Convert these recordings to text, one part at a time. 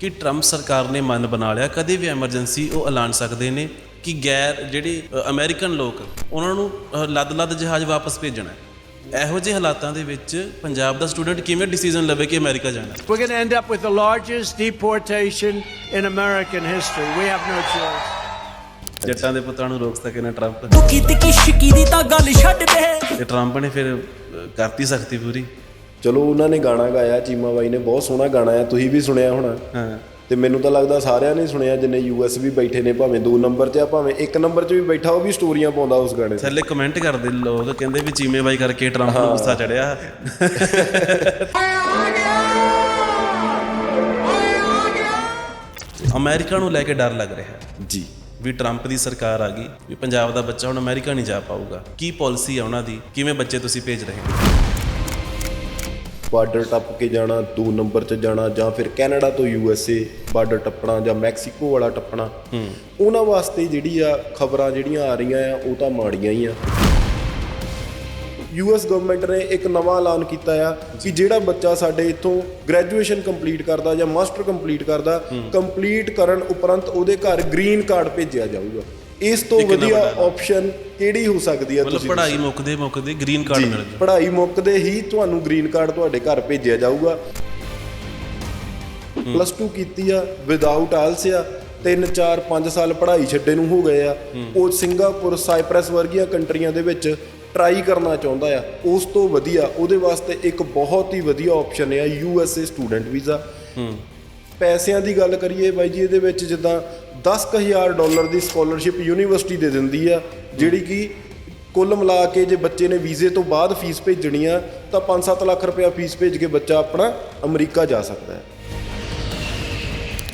ਕਿ ਟਰੰਪ ਸਰਕਾਰ ਨੇ ਮਨ ਬਣਾ ਲਿਆ ਕਦੇ ਵੀ ਐਮਰਜੈਂਸੀ ਉਹ ਐਲਾਨ ਸਕਦੇ ਨੇ ਕਿ ਗੈਰ ਜਿਹੜੇ ਅਮਰੀਕਨ ਲੋਕ ਉਹਨਾਂ ਨੂੰ ਲੱਦ-ਲੱਦ ਜਹਾਜ਼ ਵਾਪਸ ਭੇਜਣਾ ਹੈ ਇਹੋ ਜਿਹੇ ਹਾਲਾਤਾਂ ਦੇ ਵਿੱਚ ਪੰਜਾਬ ਦਾ ਸਟੂਡੈਂਟ ਕਿਵੇਂ ਡਿਸੀਜਨ ਲਵੇ ਕਿ ਅਮਰੀਕਾ ਜਾਣਾ ਹੈ? To end up with the largest deportation in American history. We have no choice. ਜੱਟਾਂ ਦੇ ਪੁੱਤਾਂ ਨੂੰ ਰੋਕ ਸਕੇ ਨਾ ਟਰੰਪ ਦੁਖੀ ਤੇ ਕਿਸ਼ਕੀ ਦੀ ਤਾਂ ਗੱਲ ਛੱਡ ਦੇ ਤੇ ਟਰੰਪ ਨੇ ਫਿਰ ਕਰਤੀ ਸਖਤੀ ਪੂਰੀ ਚਲੋ ਉਹਨਾਂ ਨੇ ਗਾਣਾ ਗਾਇਆ ਚੀਮਾ ਬਾਈ ਨੇ ਬਹੁਤ ਸੋਹਣਾ ਗਾਣਾ ਆ ਤੁਸੀਂ ਵੀ ਸੁਣਿਆ ਹੋਣਾ। ਹਾਂ। ਤੇ ਮੈਨੂੰ ਤਾਂ ਲੱਗਦਾ ਸਾਰਿਆਂ ਨੇ ਸੁਣਿਆ ਜਿੰਨੇ ਯੂਐਸ ਵੀ ਬੈਠੇ ਨੇ ਭਾਵੇਂ 2 ਨੰਬਰ 'ਚ ਆ ਭਾਵੇਂ 1 ਨੰਬਰ 'ਚ ਵੀ ਬੈਠਾ ਉਹ ਵੀ ਸਟੋਰੀਆਂ ਪਾਉਂਦਾ ਉਸ ਗਾਣੇ ਥੱਲੇ ਕਮੈਂਟ ਕਰਦੇ ਲੋਕ ਕਹਿੰਦੇ ਵੀ ਚੀਮੇ ਬਾਈ ਕਰਕੇ ਟਰੰਪ ਨੂੰ ਗੁੱਸਾ ਚੜਿਆ। ਅਮਰੀਕਾ ਨੂੰ ਲੈ ਕੇ ਡਰ ਲੱਗ ਰਿਹਾ ਜੀ। ਵੀ ਟਰੰਪ ਦੀ ਸਰਕਾਰ ਆ ਗਈ ਵੀ ਪੰਜਾਬ ਦਾ ਬੱਚਾ ਹੁਣ ਅਮਰੀਕਾ ਨਹੀਂ ਜਾ ਪਾਊਗਾ। ਕੀ ਪਾਲਿਸੀ ਆ ਉਹਨਾਂ ਦੀ? ਕਿਵੇਂ ਬੱਚੇ ਤੁਸੀਂ ਭੇਜ ਰਹੇ ਹੋ? ਬਾਰਡਰ ਟੱਪ ਕੇ ਜਾਣਾ 2 ਨੰਬਰ 'ਚ ਜਾਣਾ ਜਾਂ ਫਿਰ ਕੈਨੇਡਾ ਤੋਂ ਯੂਐਸਏ ਬਾਰਡਰ ਟੱਪਣਾ ਜਾਂ ਮੈਕਸੀਕੋ ਵਾਲਾ ਟੱਪਣਾ ਉਹਨਾਂ ਵਾਸਤੇ ਜਿਹੜੀ ਆ ਖਬਰਾਂ ਜਿਹੜੀਆਂ ਆ ਰਹੀਆਂ ਆ ਉਹ ਤਾਂ ਮਾੜੀਆਂ ਹੀ ਆ। ਯੂਐਸ ਗਵਰਨਮੈਂਟ ਨੇ ਇੱਕ ਨਵਾਂ ਐਲਾਨ ਕੀਤਾ ਆ ਕਿ ਜਿਹੜਾ ਬੱਚਾ ਸਾਡੇ ਇੱਥੋਂ ਗ੍ਰੈਜੂਏਸ਼ਨ ਕੰਪਲੀਟ ਕਰਦਾ ਜਾਂ ਮਾਸਟਰ ਕੰਪਲੀਟ ਕਰਦਾ ਕੰਪਲੀਟ ਕਰਨ ਉਪਰੰਤ ਉਹਦੇ ਘਰ ਗ੍ਰੀਨ ਕਾਰਡ ਭੇਜਿਆ ਜਾਊਗਾ। ਇਸ ਤੋਂ ਵਧੀਆ। ਆਪਸ਼ਨ ਕਿਹੜੀ ਹੋ ਸਕਦੀ ਆ ਮਤਲਬ ਤੁਸੀਂ ਪੜ੍ਹਾਈ ਮੁੱਕਦੇ ਮੁੱਕਦੇ ਗ੍ਰੀਨ ਕਾਰਡ ਮਿਲ ਜੂ ਪੜ੍ਹਾਈ ਮੁੱਕਦੇ ਹੀ ਤੁਹਾਨੂੰ ਗ੍ਰੀਨ ਕਾਰਡ ਤੁਹਾਡੇ ਘਰ ਭੇਜਿਆ ਜਾਊਗਾ। ਪਲੱਸ 2 ਕੀਤੀ ਆ ਵਿਦਆਊਟ ਆਲਸ ਆ 3 4 5 ਸਾਲ ਪੜ੍ਹਾਈ ਛੱਡੇ ਨੂੰ ਹੋ ਗਏ ਆ। ਉਹ ਸਿੰਗਾਪੁਰ ਸਾਈਪ੍ਰੈਸ ਵਰਗੀਆਂ ਕੰਟਰੀਆਂ ਦੇ ਵਿੱਚ ਟਰਾਈ ਕਰਨਾ ਚਾਹੁੰਦਾ ਆ। ਉਸ ਤੋਂ ਵਧੀਆ ਉਹਦੇ ਵਾਸਤੇ ਇੱਕ ਬਹੁਤ ਹੀ ਵਧੀਆ ਆਪਸ਼ਨ ਆ U S A student visa ਪੈਸਿਆਂ ਦੀ ਗੱਲ ਕਰੀਏ ਬਾਈ ਜੀ ਇਹਦੇ ਵਿੱਚ ਜਿੱਦਾਂ 10000 ਡਾਲਰ ਦੀ ਸਕਾਲਰਸ਼ਿਪ ਯੂਨੀਵਰਸਿਟੀ ਦੇ ਦਿੰਦੀ ਆ ਜਿਹੜੀ ਕਿ ਕੁੱਲ ਮਿਲਾ ਕੇ ਜੇ ਬੱਚੇ ਨੇ ਵੀਜ਼ੇ ਤੋਂ ਬਾਅਦ ਫੀਸ ਭੇਜਣੀ ਆ ਤਾਂ 5-7 ਲੱਖ ਰੁਪਇਆ ਫੀਸ ਭੇਜ ਕੇ ਬੱਚਾ ਆਪਣਾ ਅਮਰੀਕਾ ਜਾ ਸਕਦਾ ਹੈ।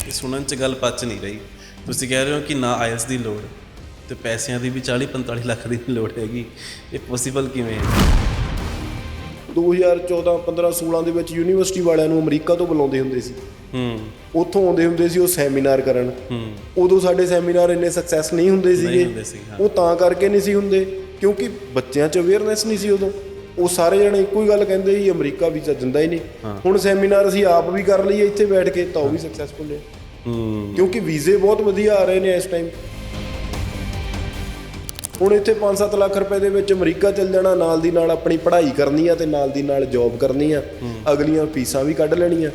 ਇਹ ਸੁਣਨ ਚ ਗੱਲ ਪਚ ਨਹੀਂ ਰਹੀ। ਤੁਸੀਂ ਕਹਿ ਰਹੇ ਹੋ ਕਿ ਨਾ ਆਇਲਸ ਦੀ ਲੋੜ ਤੇ ਪੈਸਿਆਂ ਦੀ ਵੀ 40 45 ਲੱਖ ਦੀ ਲੋੜ ਹੈਗੀ। ਇਹ ਪੋਸੀਬਲ ਕਿਵੇਂ ਹੈ? 2014 15 16 ਦੇ ਵਿੱਚ ਯੂਨੀਵਰਸਿਟੀ ਵਾਲਿਆਂ ਨੂੰ ਅਮਰੀਕਾ ਤੋਂ ਬੁਲਾਉਂਦੇ ਹੁੰਦੇ ਸੀ। ਹੂੰ। ਉੱਥੋਂ ਆਉਂਦੇ ਹੁੰਦੇ ਸੀ ਉਹ ਸੈਮੀਨਾਰ ਕਰਨ। ਹੂੰ। ਉਦੋਂ ਸਾਡੇ ਸੈਮੀਨਾਰ ਇੰਨੇ ਸਕਸੈਸ ਨਹੀਂ ਹੁੰਦੇ ਸੀਗੇ। ਉਹ ਤਾਂ ਕਰਕੇ ਨਹੀਂ ਸੀ ਹੁੰਦੇ ਕਿਉਂਕਿ ਬੱਚਿਆਂ 'ਚ ਅਵੇਅਰਨੈਸ ਨਹੀਂ ਸੀ ਉਦੋਂ। ਉਹ ਸਾਰੇ ਜਣੇ ਇੱਕੋ ਹੀ ਗੱਲ ਕਹਿੰਦੇ ਸੀ ਅਮਰੀਕਾ ਵੀਜ਼ਾ ਦਿੰਦਾ ਹੀ ਨਹੀਂ। ਹੁਣ ਸੈਮੀਨਾਰ ਅਸੀਂ ਆਪ ਵੀ ਕਰ ਲਈਏ ਇੱਥੇ ਬੈਠ ਕੇ ਤਾਂ ਉਹ ਵੀ ਸਕਸੈਸਫੁਲ ਹੂੰ। ਕਿਉਂਕਿ ਵੀਜ਼ੇ ਬਹੁਤ ਵਧੀਆ ਆ ਰਹੇ ਨੇ ਇਸ ਟਾਈਮ ਹੁਣ ਇੱਥੇ 5-7 ਲੱਖ ਰੁਪਏ ਦੇ ਵਿੱਚ ਅਮਰੀਕਾ ਚੱਲ ਜਾਣਾ ਨਾਲ ਦੀ ਨਾਲ ਆਪਣੀ ਪੜ੍ਹਾਈ ਕਰਨੀ ਆ ਤੇ ਨਾਲ ਦੀ ਨਾਲ ਜੌਬ ਕਰਨੀ ਆ। ਅਗਲੀਆਂ ਫੀਸਾਂ ਵੀ ਕੱਢ ਲੈਣੀਆਂ।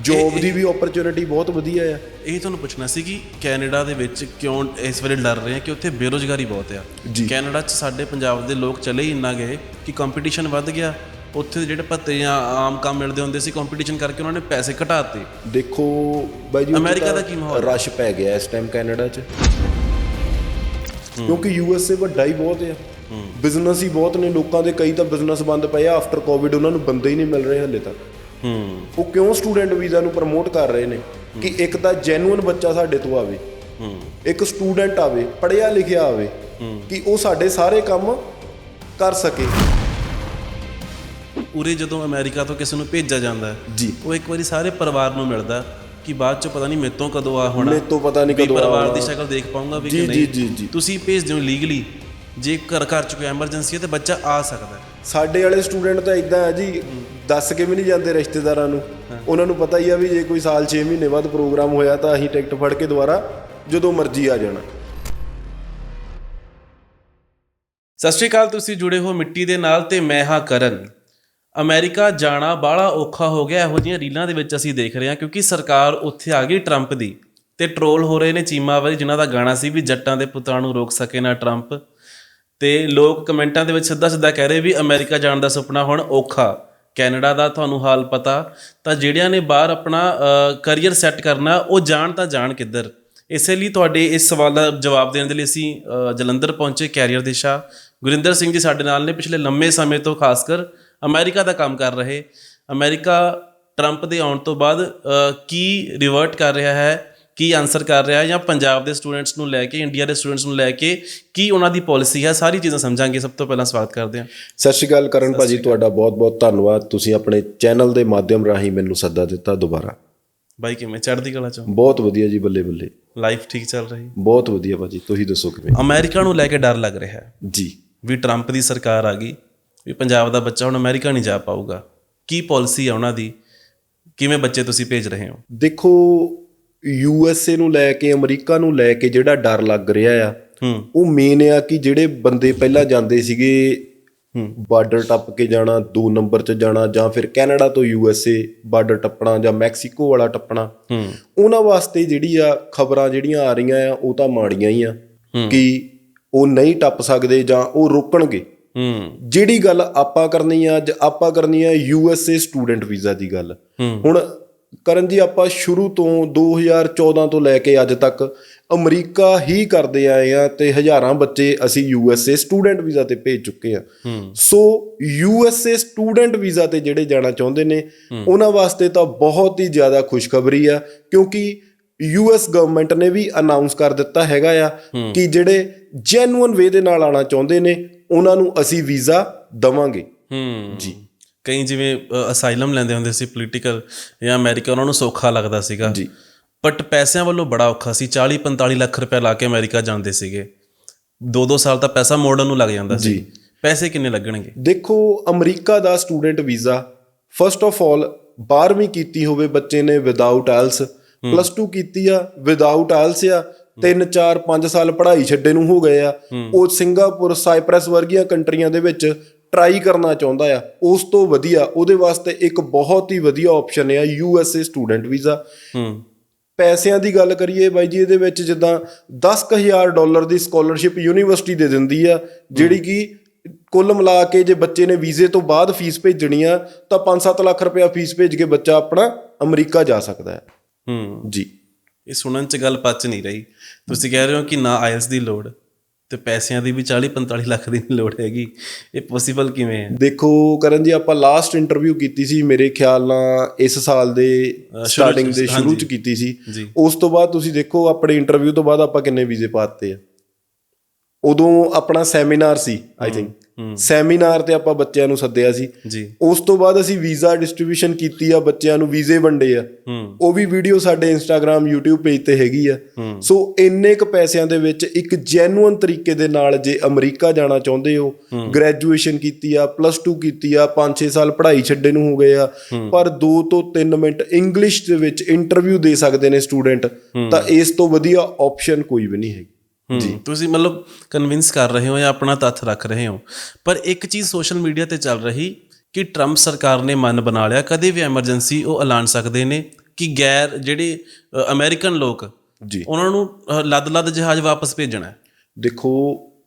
ਜੌਬ ਦੀ ਵੀ ਓਪਰਚੁਨਿਟੀ ਬਹੁਤ ਵਧੀਆ ਆ। ਇਹ ਤੁਹਾਨੂੰ ਪੁੱਛਣਾ ਸੀ ਕਿ ਕੈਨੇਡਾ ਦੇ ਵਿੱਚ ਕਿਉਂ ਇਸ ਵੇਲੇ ਡਰ ਰਹੇ ਆ ਕਿ ਉੱਥੇ ਬੇਰੋਜ਼ਗਾਰੀ ਬਹੁਤ ਆ। ਕੈਨੇਡਾ 'ਚ ਸਾਡੇ ਪੰਜਾਬ ਦੇ ਲੋਕ ਚਲੇ ਹੀ ਇੰਨਾ ਗਏ ਕਿ ਕੰਪੀਟੀਸ਼ਨ ਵੱਧ ਗਿਆ। ਉੱਥੇ ਜਿਹੜੇ ਭੱਤੇ ਜਾਂ ਆਮ ਕੰਮ ਮਿਲਦੇ ਹੁੰਦੇ ਸੀ ਕੰਪੀਟੀਸ਼ਨ ਕਰਕੇ ਉਹਨਾਂ ਨੇ ਪੈਸੇ ਘਟਾਤੇ। ਦੇਖੋ ਬਾਈ ਜੀ ਅਮਰੀਕਾ ਦਾ ਕੀ ਮਾਹੌਲ? ਰਸ਼ ਪੈ ਗਿਆ ਇਸ ਟਾਈਮ ਕੈਨੇਡਾ 'ਚ। ਕਿਉਂਕਿ ਯੂ ਐਸ ਏ ਵੱਡਾ ਹੀ ਬਹੁਤ ਆ। ਬਿਜ਼ਨਸ ਹੀ ਬਹੁਤ ਨੇ। ਲੋਕਾਂ ਦੇ ਕਈ ਤਾਂ ਬਿਜ਼ਨਸ ਬੰਦ ਪਏ ਆ। ਆਫਟਰ ਕੋਵਿਡ ਉਹਨਾਂ ਨੂੰ ਬੰਦੇ ਹੀ ਨਹੀਂ ਮਿਲ ਰਹੇ ਹਲੇ ਤੱਕ। ਹੂੰ। ਉਹ ਕਿਉਂ ਸਟੂਡੈਂਟ ਵੀਜ਼ਾ ਨੂੰ ਪ੍ਰਮੋਟ ਕਰ ਰਹੇ ਨੇ? ਕਿ ਇੱਕ ਤਾਂ ਜੈਨੂਇਨ ਬੱਚਾ ਸਾਡੇ ਤੋਂ ਆਵੇ। ਹੂੰ। ਇੱਕ ਸਟੂਡੈਂਟ ਆਵੇ ਪੜ੍ਹਿਆ ਲਿਖਿਆ ਆਵੇ। ਕਿ ਉਹ ਸਾਡੇ ਸਾਰੇ ਕੰਮ ਕਰ ਸਕੇ। ਉਰੇ ਜਦੋਂ ਅਮਰੀਕਾ ਤੋਂ ਕਿਸੇ ਨੂੰ ਭੇਜਿਆ ਜਾਂਦਾ ਹੈ ਜੀ। ਉਹ ਇੱਕ ਵਾਰੀ ਸਾਰੇ ਪਰਿਵਾਰ ਨੂੰ ਮਿਲਦਾ ਕਿ ਬਾਅਦ ਚ ਪਤਾ ਨਹੀਂ ਮੇਰੇ ਤੋਂ ਕਦੋਂ ਆ ਹੋਣਾ। ਮੇਰੇ ਤੋਂ ਪਤਾ ਨਹੀਂ ਕਦੋਂ ਪਰਿਵਾਰ। ਦੀ ਸ਼ਕਲ ਦੇਖ ਪਾਉਂਗਾ ਵੀ ਕਿ ਨਹੀਂ। ਜੀ, ਜੀ। ਤੁਸੀਂ ਭੇਜਦੇ ਹੋ ਲੀਗਲੀ ਜੇ ਘਰ ਘਰ ਚ ਕੋਈ ਐਮਰਜੈਂਸੀ ਹੈ ਤੇ ਬੱਚਾ ਆ ਸਕਦਾ ਹੈ। ਸਾਡੇ ਵਾਲੇ ਸਟੂਡੈਂਟ ਤਾਂ ਇਦਾਂ ਆ ਜੀ ਦੱਸ ਕੇ ਵੀ ਨਹੀਂ ਜਾਂਦੇ ਰਿਸ਼ਤੇਦਾਰਾਂ ਨੂੰ। ਉਹਨਾਂ ਨੂੰ ਪਤਾ ਹੀ ਆ ਵੀ ਜੇ ਕੋਈ ਸਾਲ 6 ਮਹੀਨੇ ਬਾਅਦ ਪ੍ਰੋਗਰਾਮ ਹੋਇਆ ਤਾਂ ਅਸੀਂ ਟਿਕਟ ਫੜ ਕੇ ਦੁਬਾਰਾ ਜਦੋਂ ਮਰਜ਼ੀ ਆ ਜਾਣਾ। ਸਤਿ ਸ਼੍ਰੀ ਅਕਾਲ ਤੁਸੀਂ ਜੁੜੇ ਹੋ ਮਿੱਟੀ ਦੇ ਨਾਲ ਤੇ ਮੈਂ ਹਾਂ ਕਰਨ। ਅਮਰੀਕਾ ਜਾਣਾ ਬਾਹਲਾ ਔਖਾ ਹੋ ਗਿਆ। ਇਹੋ ਜਿਹੀਆਂ ਰੀਲਾਂ ਦੇ ਵਿੱਚ ਅਸੀਂ ਦੇਖ ਰਹੇ ਹਾਂ ਕਿਉਂਕਿ ਸਰਕਾਰ ਉੱਥੇ ਆ ਗਈ ਟਰੰਪ ਦੀ ਤੇ ਟਰੋਲ ਹੋ ਰਹੇ ਨੇ ਚੀਮਾ ਵਾਲੀ ਜਿਨ੍ਹਾਂ ਦਾ ਗਾਣਾ ਸੀ ਵੀ ਜੱਟਾਂ ਦੇ ਪੁੱਤਾਂ ਨੂੰ ਰੋਕ ਸਕੇ ਨਾ ਟਰੰਪ। ਤੇ ਲੋਕ ਕਮੈਂਟਾਂ ਦੇ ਵਿੱਚ ਸਿੱਧਾ ਸਿੱਧਾ ਕਹਿ ਰਹੇ ਵੀ ਅਮਰੀਕਾ ਜਾਣ ਦਾ ਸੁਪਨਾ ਹੁਣ ਔਖਾ। ਕੈਨੇਡਾ ਦਾ ਤੁਹਾਨੂੰ ਹਾਲ ਪਤਾ, ਤਾਂ ਜਿਹੜਿਆਂ ਨੇ ਬਾਹਰ ਆਪਣਾ ਕੈਰੀਅਰ ਸੈੱਟ ਕਰਨਾ, ਉਹ ਜਾਣ ਤਾਂ ਜਾਣ ਕਿੱਧਰ? ਇਸੇ ਲਈ ਤੁਹਾਡੇ ਇਸ ਸਵਾਲ ਦਾ ਜਵਾਬ ਦੇਣ ਦੇ ਲਈ ਅਸੀਂ ਜਲੰਧਰ ਪਹੁੰਚੇ, ਕੈਰੀਅਰ ਦਿਸ਼ਾ। ਗੁਰਿੰਦਰ ਸਿੰਘ ਜੀ ਸਾਡੇ ਨਾਲ ਨੇ ਪਿਛਲੇ ਲੰਮੇ ਸਮੇਂ ਤੋਂ ਖਾਸ ਕਰ ਅਮਰੀਕਾ ਦਾ ਕੰਮ ਕਰ ਰਹੇ। ਅਮਰੀਕਾ ਟਰੰਪ ਦੇ ਆਉਣ ਤੋਂ ਬਾਅਦ ਕੀ ਰਿਵਰਟ ਕਰ ਰਿਹਾ ਹੈ? ਕੀ ਆਨਸਰ ਕਰ ਰਿਹਾ ਹੈ? ਜਾਂ ਪੰਜਾਬ ਦੇ ਸਟੂਡੈਂਟਸ ਨੂੰ ਲੈ ਕੇ ਇੰਡੀਆ ਦੇ ਸਟੂਡੈਂਟਸ ਨੂੰ ਲੈ ਕੇ ਕੀ ਉਹਨਾਂ ਦੀ ਪਾਲਿਸੀ ਹੈ? ਸਾਰੀ ਚੀਜ਼ਾਂ ਸਮਝਾਂਗੇ। ਸਭ ਤੋਂ ਪਹਿਲਾਂ ਸਵਾਗਤ ਕਰਦੇ ਹਾਂ। ਸਤਿ ਸ਼੍ਰੀ ਅਕਾਲ ਕਰਨ ਭਾਜੀ ਤੁਹਾਡਾ ਬਹੁਤ-ਬਹੁਤ ਧੰਨਵਾਦ। ਤੁਸੀਂ ਆਪਣੇ ਚੈਨਲ ਦੇ ਮਾਧਿਅਮ ਰਾਹੀਂ ਮੈਨੂੰ ਸੱਦਾ ਦਿੱਤਾ ਦੁਬਾਰਾ। ਬਾਈ ਕਿਵੇਂ? ਚੜ੍ਹਦੀ ਕਲਾ ਚੋਂ? ਬਹੁਤ ਵਧੀਆ ਜੀ ਬੱਲੇ ਬੱਲੇ ਲਾਈਫ ਠੀਕ ਚੱਲ ਰਹੀ? ਬਹੁਤ ਵਧੀਆ ਭਾਜੀ ਤੁਸੀਂ ਦੱਸੋ ਕਿਵੇਂ? ਅਮਰੀਕਾ ਨੂੰ ਲੈ ਕੇ ਡਰ ਲੱਗ ਰਿਹਾ ਹੈ। ਜੀ। ਵੀ ਟਰੰਪ ਦੀ ਸਰਕਾਰ ਆ ਗਈ। ਵੀ ਪੰਜਾਬ ਦਾ ਬੱਚਾ ਹੁਣ ਅਮਰੀਕਾ ਨਹੀਂ ਜਾ ਪਾਊਗਾ। ਕੀ ਪਾਲਿਸੀ ਹੈ ਉਹਨਾਂ ਦੀ? ਕਿਵੇਂ ਬੱਚੇ ਤੁਸੀਂ ਭੇਜ ਰਹੇ ਹੋ? ਦੇਖੋ ਯੂ ਐਸ ਏ ਨੂੰ ਲੈ ਕੇ ਅਮਰੀਕਾ ਨੂੰ ਲੈ ਕੇ ਜਿਹੜਾ ਡਰ ਲੱਗ ਰਿਹਾ ਆ ਉਹ ਮੇਨ ਆ ਕਿ ਜਿਹੜੇ ਬੰਦੇ ਪਹਿਲਾਂ ਜਾਂਦੇ ਸੀਗੇ ਬਾਰਡਰ ਟੱਪ ਕੇ ਜਾਣਾ ਦੋ ਨੰਬਰ 'ਚ ਜਾਣਾ ਜਾਂ ਫਿਰ ਕੈਨੇਡਾ ਤੋਂ ਯੂ ਐਸ ਏ ਬਾਰਡਰ ਟੱਪਣਾ ਜਾਂ ਮੈਕਸੀਕੋ ਵਾਲਾ ਟੱਪਣਾ ਉਹਨਾਂ ਵਾਸਤੇ ਜਿਹੜੀ ਆ ਖਬਰਾਂ ਜਿਹੜੀਆਂ ਆ ਰਹੀਆਂ ਆ ਉਹ ਤਾਂ ਮਾੜੀਆਂ ਹੀ ਆ ਕਿ ਉਹ ਨਹੀਂ ਟੱਪ ਸਕਦੇ ਜਾਂ ਉਹ ਰੋਕਣਗੇ। ਹੂੰ। ਜਿਹੜੀ ਗੱਲ ਆਪਾਂ ਕਰਨੀ ਆ ਅੱਜ ਆਪਾਂ ਕਰਨੀ ਆ U S A student visa ਦੀ ਗੱਲ। ਹੁਣ ਕਰਨ ਜੀ ਆਪਾਂ ਸ਼ੁਰੂ ਤੋਂ 2014 ਤੋਂ ਲੈ ਕੇ ਅੱਜ ਤੱਕ ਅਮਰੀਕਾ ਹੀ ਕਰਦੇ ਆਏ ਆ ਤੇ ਹਜ਼ਾਰਾਂ ਬੱਚੇ ਅਸੀਂ U S A student visa ਤੇ ਭੇਜ ਚੁੱਕੇ ਆ। So U S A student visa ਤੇ ਜਿਹੜੇ ਜਾਣਾ ਚਾਹੁੰਦੇ ਨੇ ਉਹਨਾਂ ਵਾਸਤੇ ਤਾਂ ਬਹੁਤ ਹੀ ਜ਼ਿਆਦਾ ਖੁਸ਼ਖਬਰੀ ਆ ਕਿਉਂਕਿ ਯੂ ਐਸ ਗਵਰਨਮੈਂਟ ਨੇ ਵੀ ਅਨਾਉਂਸ ਕਰ ਦਿੱਤਾ ਹੈਗਾ ਆ ਕਿ ਜਿਹੜੇ ਜੈਨੂਇਨ ਵੇ ਦੇ ਨਾਲ ਆਣਾ ਚਾਹੁੰਦੇ ਨੇ ਉਹਨਾਂ ਨੂੰ ਅਸੀਂ ਵੀਜ਼ਾ ਦਵਾਂਗੇ। ਹੂੰ। ਜੀ। ਕਈ ਜਿਵੇਂ ਅਸਾਈਲਮ ਲੈਂਦੇ ਹੁੰਦੇ ਸੀ ਪੋਲੀਟੀਕਲ ਜਾਂ ਅਮਰੀਕਾ ਉਹਨਾਂ ਨੂੰ ਸੌਖਾ ਲੱਗਦਾ ਸੀਗਾ। ਜੀ। ਬਟ ਪੈਸਿਆਂ ਵੱਲੋਂ ਬੜਾ ਔਖਾ ਸੀ। 40 45 ਲੱਖ ਰੁਪਏ ਲਾ ਕੇ ਅਮਰੀਕਾ ਜਾਂਦੇ ਸੀਗੇ। 2-2 ਸਾਲ ਤਾਂ ਪੈਸਾ ਮੋੜਨ ਨੂੰ ਲੱਗ ਜਾਂਦਾ ਸੀ। ਜੀ। ਪੈਸੇ ਕਿੰਨੇ ਲੱਗਣਗੇ? ਦੇਖੋ ਅਮਰੀਕਾ ਦਾ student visa first of all 12ਵੀਂ ਕੀਤੀ ਹੋਵੇ ਬੱਚੇ ਨੇ ਵਿਦਆਊਟ ਆਇਲਸ ਪਲੱਸ 2 ਕੀਤੀ ਆ ਵਿਦਆਊਟ ਆਇਲਸ ਆ 3 4 5 ਸਾਲ ਪੜ੍ਹਾਈ ਛੱਡੇ ਨੂੰ ਹੋ ਗਏ ਆ। ਉਹ ਸਿੰਗਾਪੁਰ ਸਾਈਪ੍ਰੈਸ ਵਰਗੀਆਂ ਕੰਟਰੀਆਂ ਦੇ ਵਿੱਚ ਟਰਾਈ ਕਰਨਾ ਚਾਹੁੰਦਾ ਆ। ਉਸ ਤੋਂ ਵਧੀਆ ਉਹਦੇ ਵਾਸਤੇ ਇੱਕ ਬਹੁਤ ਹੀ ਵਧੀਆ ਆਪਸ਼ਨ ਆ U S A student visa ਪੈਸਿਆਂ ਦੀ ਗੱਲ ਕਰੀਏ ਬਾਈ ਜੀ ਇਹਦੇ ਵਿੱਚ ਜਿੱਦਾਂ 10000 ਡਾਲਰ ਦੀ ਸਕਾਲਰਸ਼ਿਪ ਯੂਨੀਵਰਸਿਟੀ ਦੇ ਦਿੰਦੀ ਆ ਜਿਹੜੀ ਕਿ ਕੁੱਲ ਮਿਲਾ ਕੇ ਜੇ ਬੱਚੇ ਨੇ ਵੀਜ਼ੇ ਤੋਂ ਬਾਅਦ ਫੀਸ ਭੇਜਣੀ ਆ ਤਾਂ 5-7 ਲੱਖ ਰੁਪਇਆ ਫੀਸ ਭੇਜ ਕੇ ਬੱਚਾ ਆਪਣਾ ਅਮਰੀਕਾ ਜਾ ਸਕਦਾ ਹੈ। ਹੂੰ। ਜੀ। ਇਹ ਸੁਣਨ ਚ ਗੱਲ ਪਚ ਨਹੀਂ ਰਹੀ। ਤੁਸੀਂ ਕਹਿ ਰਹੇ ਹੋ ਕਿ ਨਾ ਆਇਲਸ ਦੀ ਲੋੜ ਤੇ ਪੈਸਿਆਂ ਦੀ ਵੀ 40 45 ਲੱਖ ਦੀ ਲੋੜ ਹੈਗੀ। ਇਹ ਪੋਸੀਬਲ ਕਿਵੇਂ ਹੈ? ਦੇਖੋ ਕਰਨ ਜੀ ਆਪਾਂ ਲਾਸਟ ਇੰਟਰਵਿਊ ਕੀਤੀ ਸੀ ਮੇਰੇ ਖਿਆਲ ਨਾਲ ਇਸ ਸਾਲ ਦੇ ਸਟਾਰਟਿੰਗ ਦੇ ਸ਼ੁਰੂ ਚ ਕੀਤੀ ਸੀ। ਉਸ ਤੋਂ ਬਾਅਦ ਤੁਸੀਂ ਦੇਖੋ ਆਪਣੇ ਇੰਟਰਵਿਊ ਤੋਂ ਬਾਅਦ ਆਪਾਂ ਕਿੰਨੇ ਵੀਜ਼ੇ ਪਾਤੇ ਆ। ਉਦੋਂ ਆਪਣਾ ਸੈਮੀਨਾਰ ਸੀ ਆਈ ਥਿੰਕ ਸੈਮੀਨਾਰ ਤੇ ਆਪਾਂ ਬੱਚਿਆਂ ਨੂੰ ਸੱਦਿਆ ਸੀ। ਜੀ। ਉਸ ਤੋਂ ਬਾਅਦ ਅਸੀਂ ਵੀਜ਼ਾ ਡਿਸਟ੍ਰੀਬਿਊਸ਼ਨ ਕੀਤੀ ਆ ਬੱਚਿਆਂ ਨੂੰ ਵੀਜ਼ੇ ਵੰਡੇ ਆ। ਹੂੰ। ਉਹ ਵੀ ਵੀਡੀਓ ਸਾਡੇ ਇੰਸਟਾਗ੍ਰam YouTube ਪੇਜ ਤੇ ਹੈਗੀ ਆ। ਸੋ ਇੰਨੇ ਕ ਪੈਸਿਆਂ ਦੇ ਵਿੱਚ ਇੱਕ ਜੈਨੂਇਨ ਤਰੀਕੇ ਦੇ ਨਾਲ ਜੇ ਅਮਰੀਕਾ ਜਾਣਾ ਚਾਹੁੰਦੇ ਹੋ ਗ੍ਰੈਜੂਏਸ਼ਨ ਕੀਤੀ ਆ ਪਲੱਸ 2 ਕੀਤੀ ਆ 5-6 ਸਾਲ ਪੜ੍ਹਾਈ ਛੱਡੇ ਨੂੰ ਹੋ ਗਏ ਆ। ਪਰ 2 ਤੋਂ 3 ਮਿੰਟ ਇੰਗਲਿਸ਼ ਦੇ ਵਿੱਚ ਇੰਟਰਵਿਊ ਦੇ ਸਕਦੇ ਨੇ ਸਟੂਡੈਂਟ ਤਾਂ ਇਸ ਤੋਂ ਵਧੀਆ ਆਪਸ਼ਨ ਕੋਈ ਵੀ ਨਹੀਂ ਹੈਗੀ। ਜੀ। ਤੁਸੀਂ ਮਤਲਬ ਕਨਵਿੰਸ ਕਰ ਰਹੇ ਹੋ ਜਾਂ ਆਪਣਾ ਤੱਥ ਰੱਖ ਰਹੇ ਹੋ। ਪਰ ਇੱਕ ਚੀਜ਼ ਸੋਸ਼ਲ ਮੀਡੀਆ ਤੇ ਚੱਲ ਰਹੀ ਕਿ ਟਰੰਪ ਸਰਕਾਰ ਨੇ ਮਨ ਬਣਾ ਲਿਆ ਕਦੇ ਵੀ ਐਮਰਜੈਂਸੀ ਉਹ ਐਲਾਨ ਸਕਦੇ ਨੇ ਕਿ ਗੈਰ ਜਿਹੜੇ ਅਮਰੀਕਨ ਲੋਕ ਜੀ। ਉਹਨਾਂ ਨੂੰ ਲੱਦ-ਲੱਦ ਜਹਾਜ਼ ਵਾਪਸ ਭੇਜਣਾ ਹੈ। ਦੇਖੋ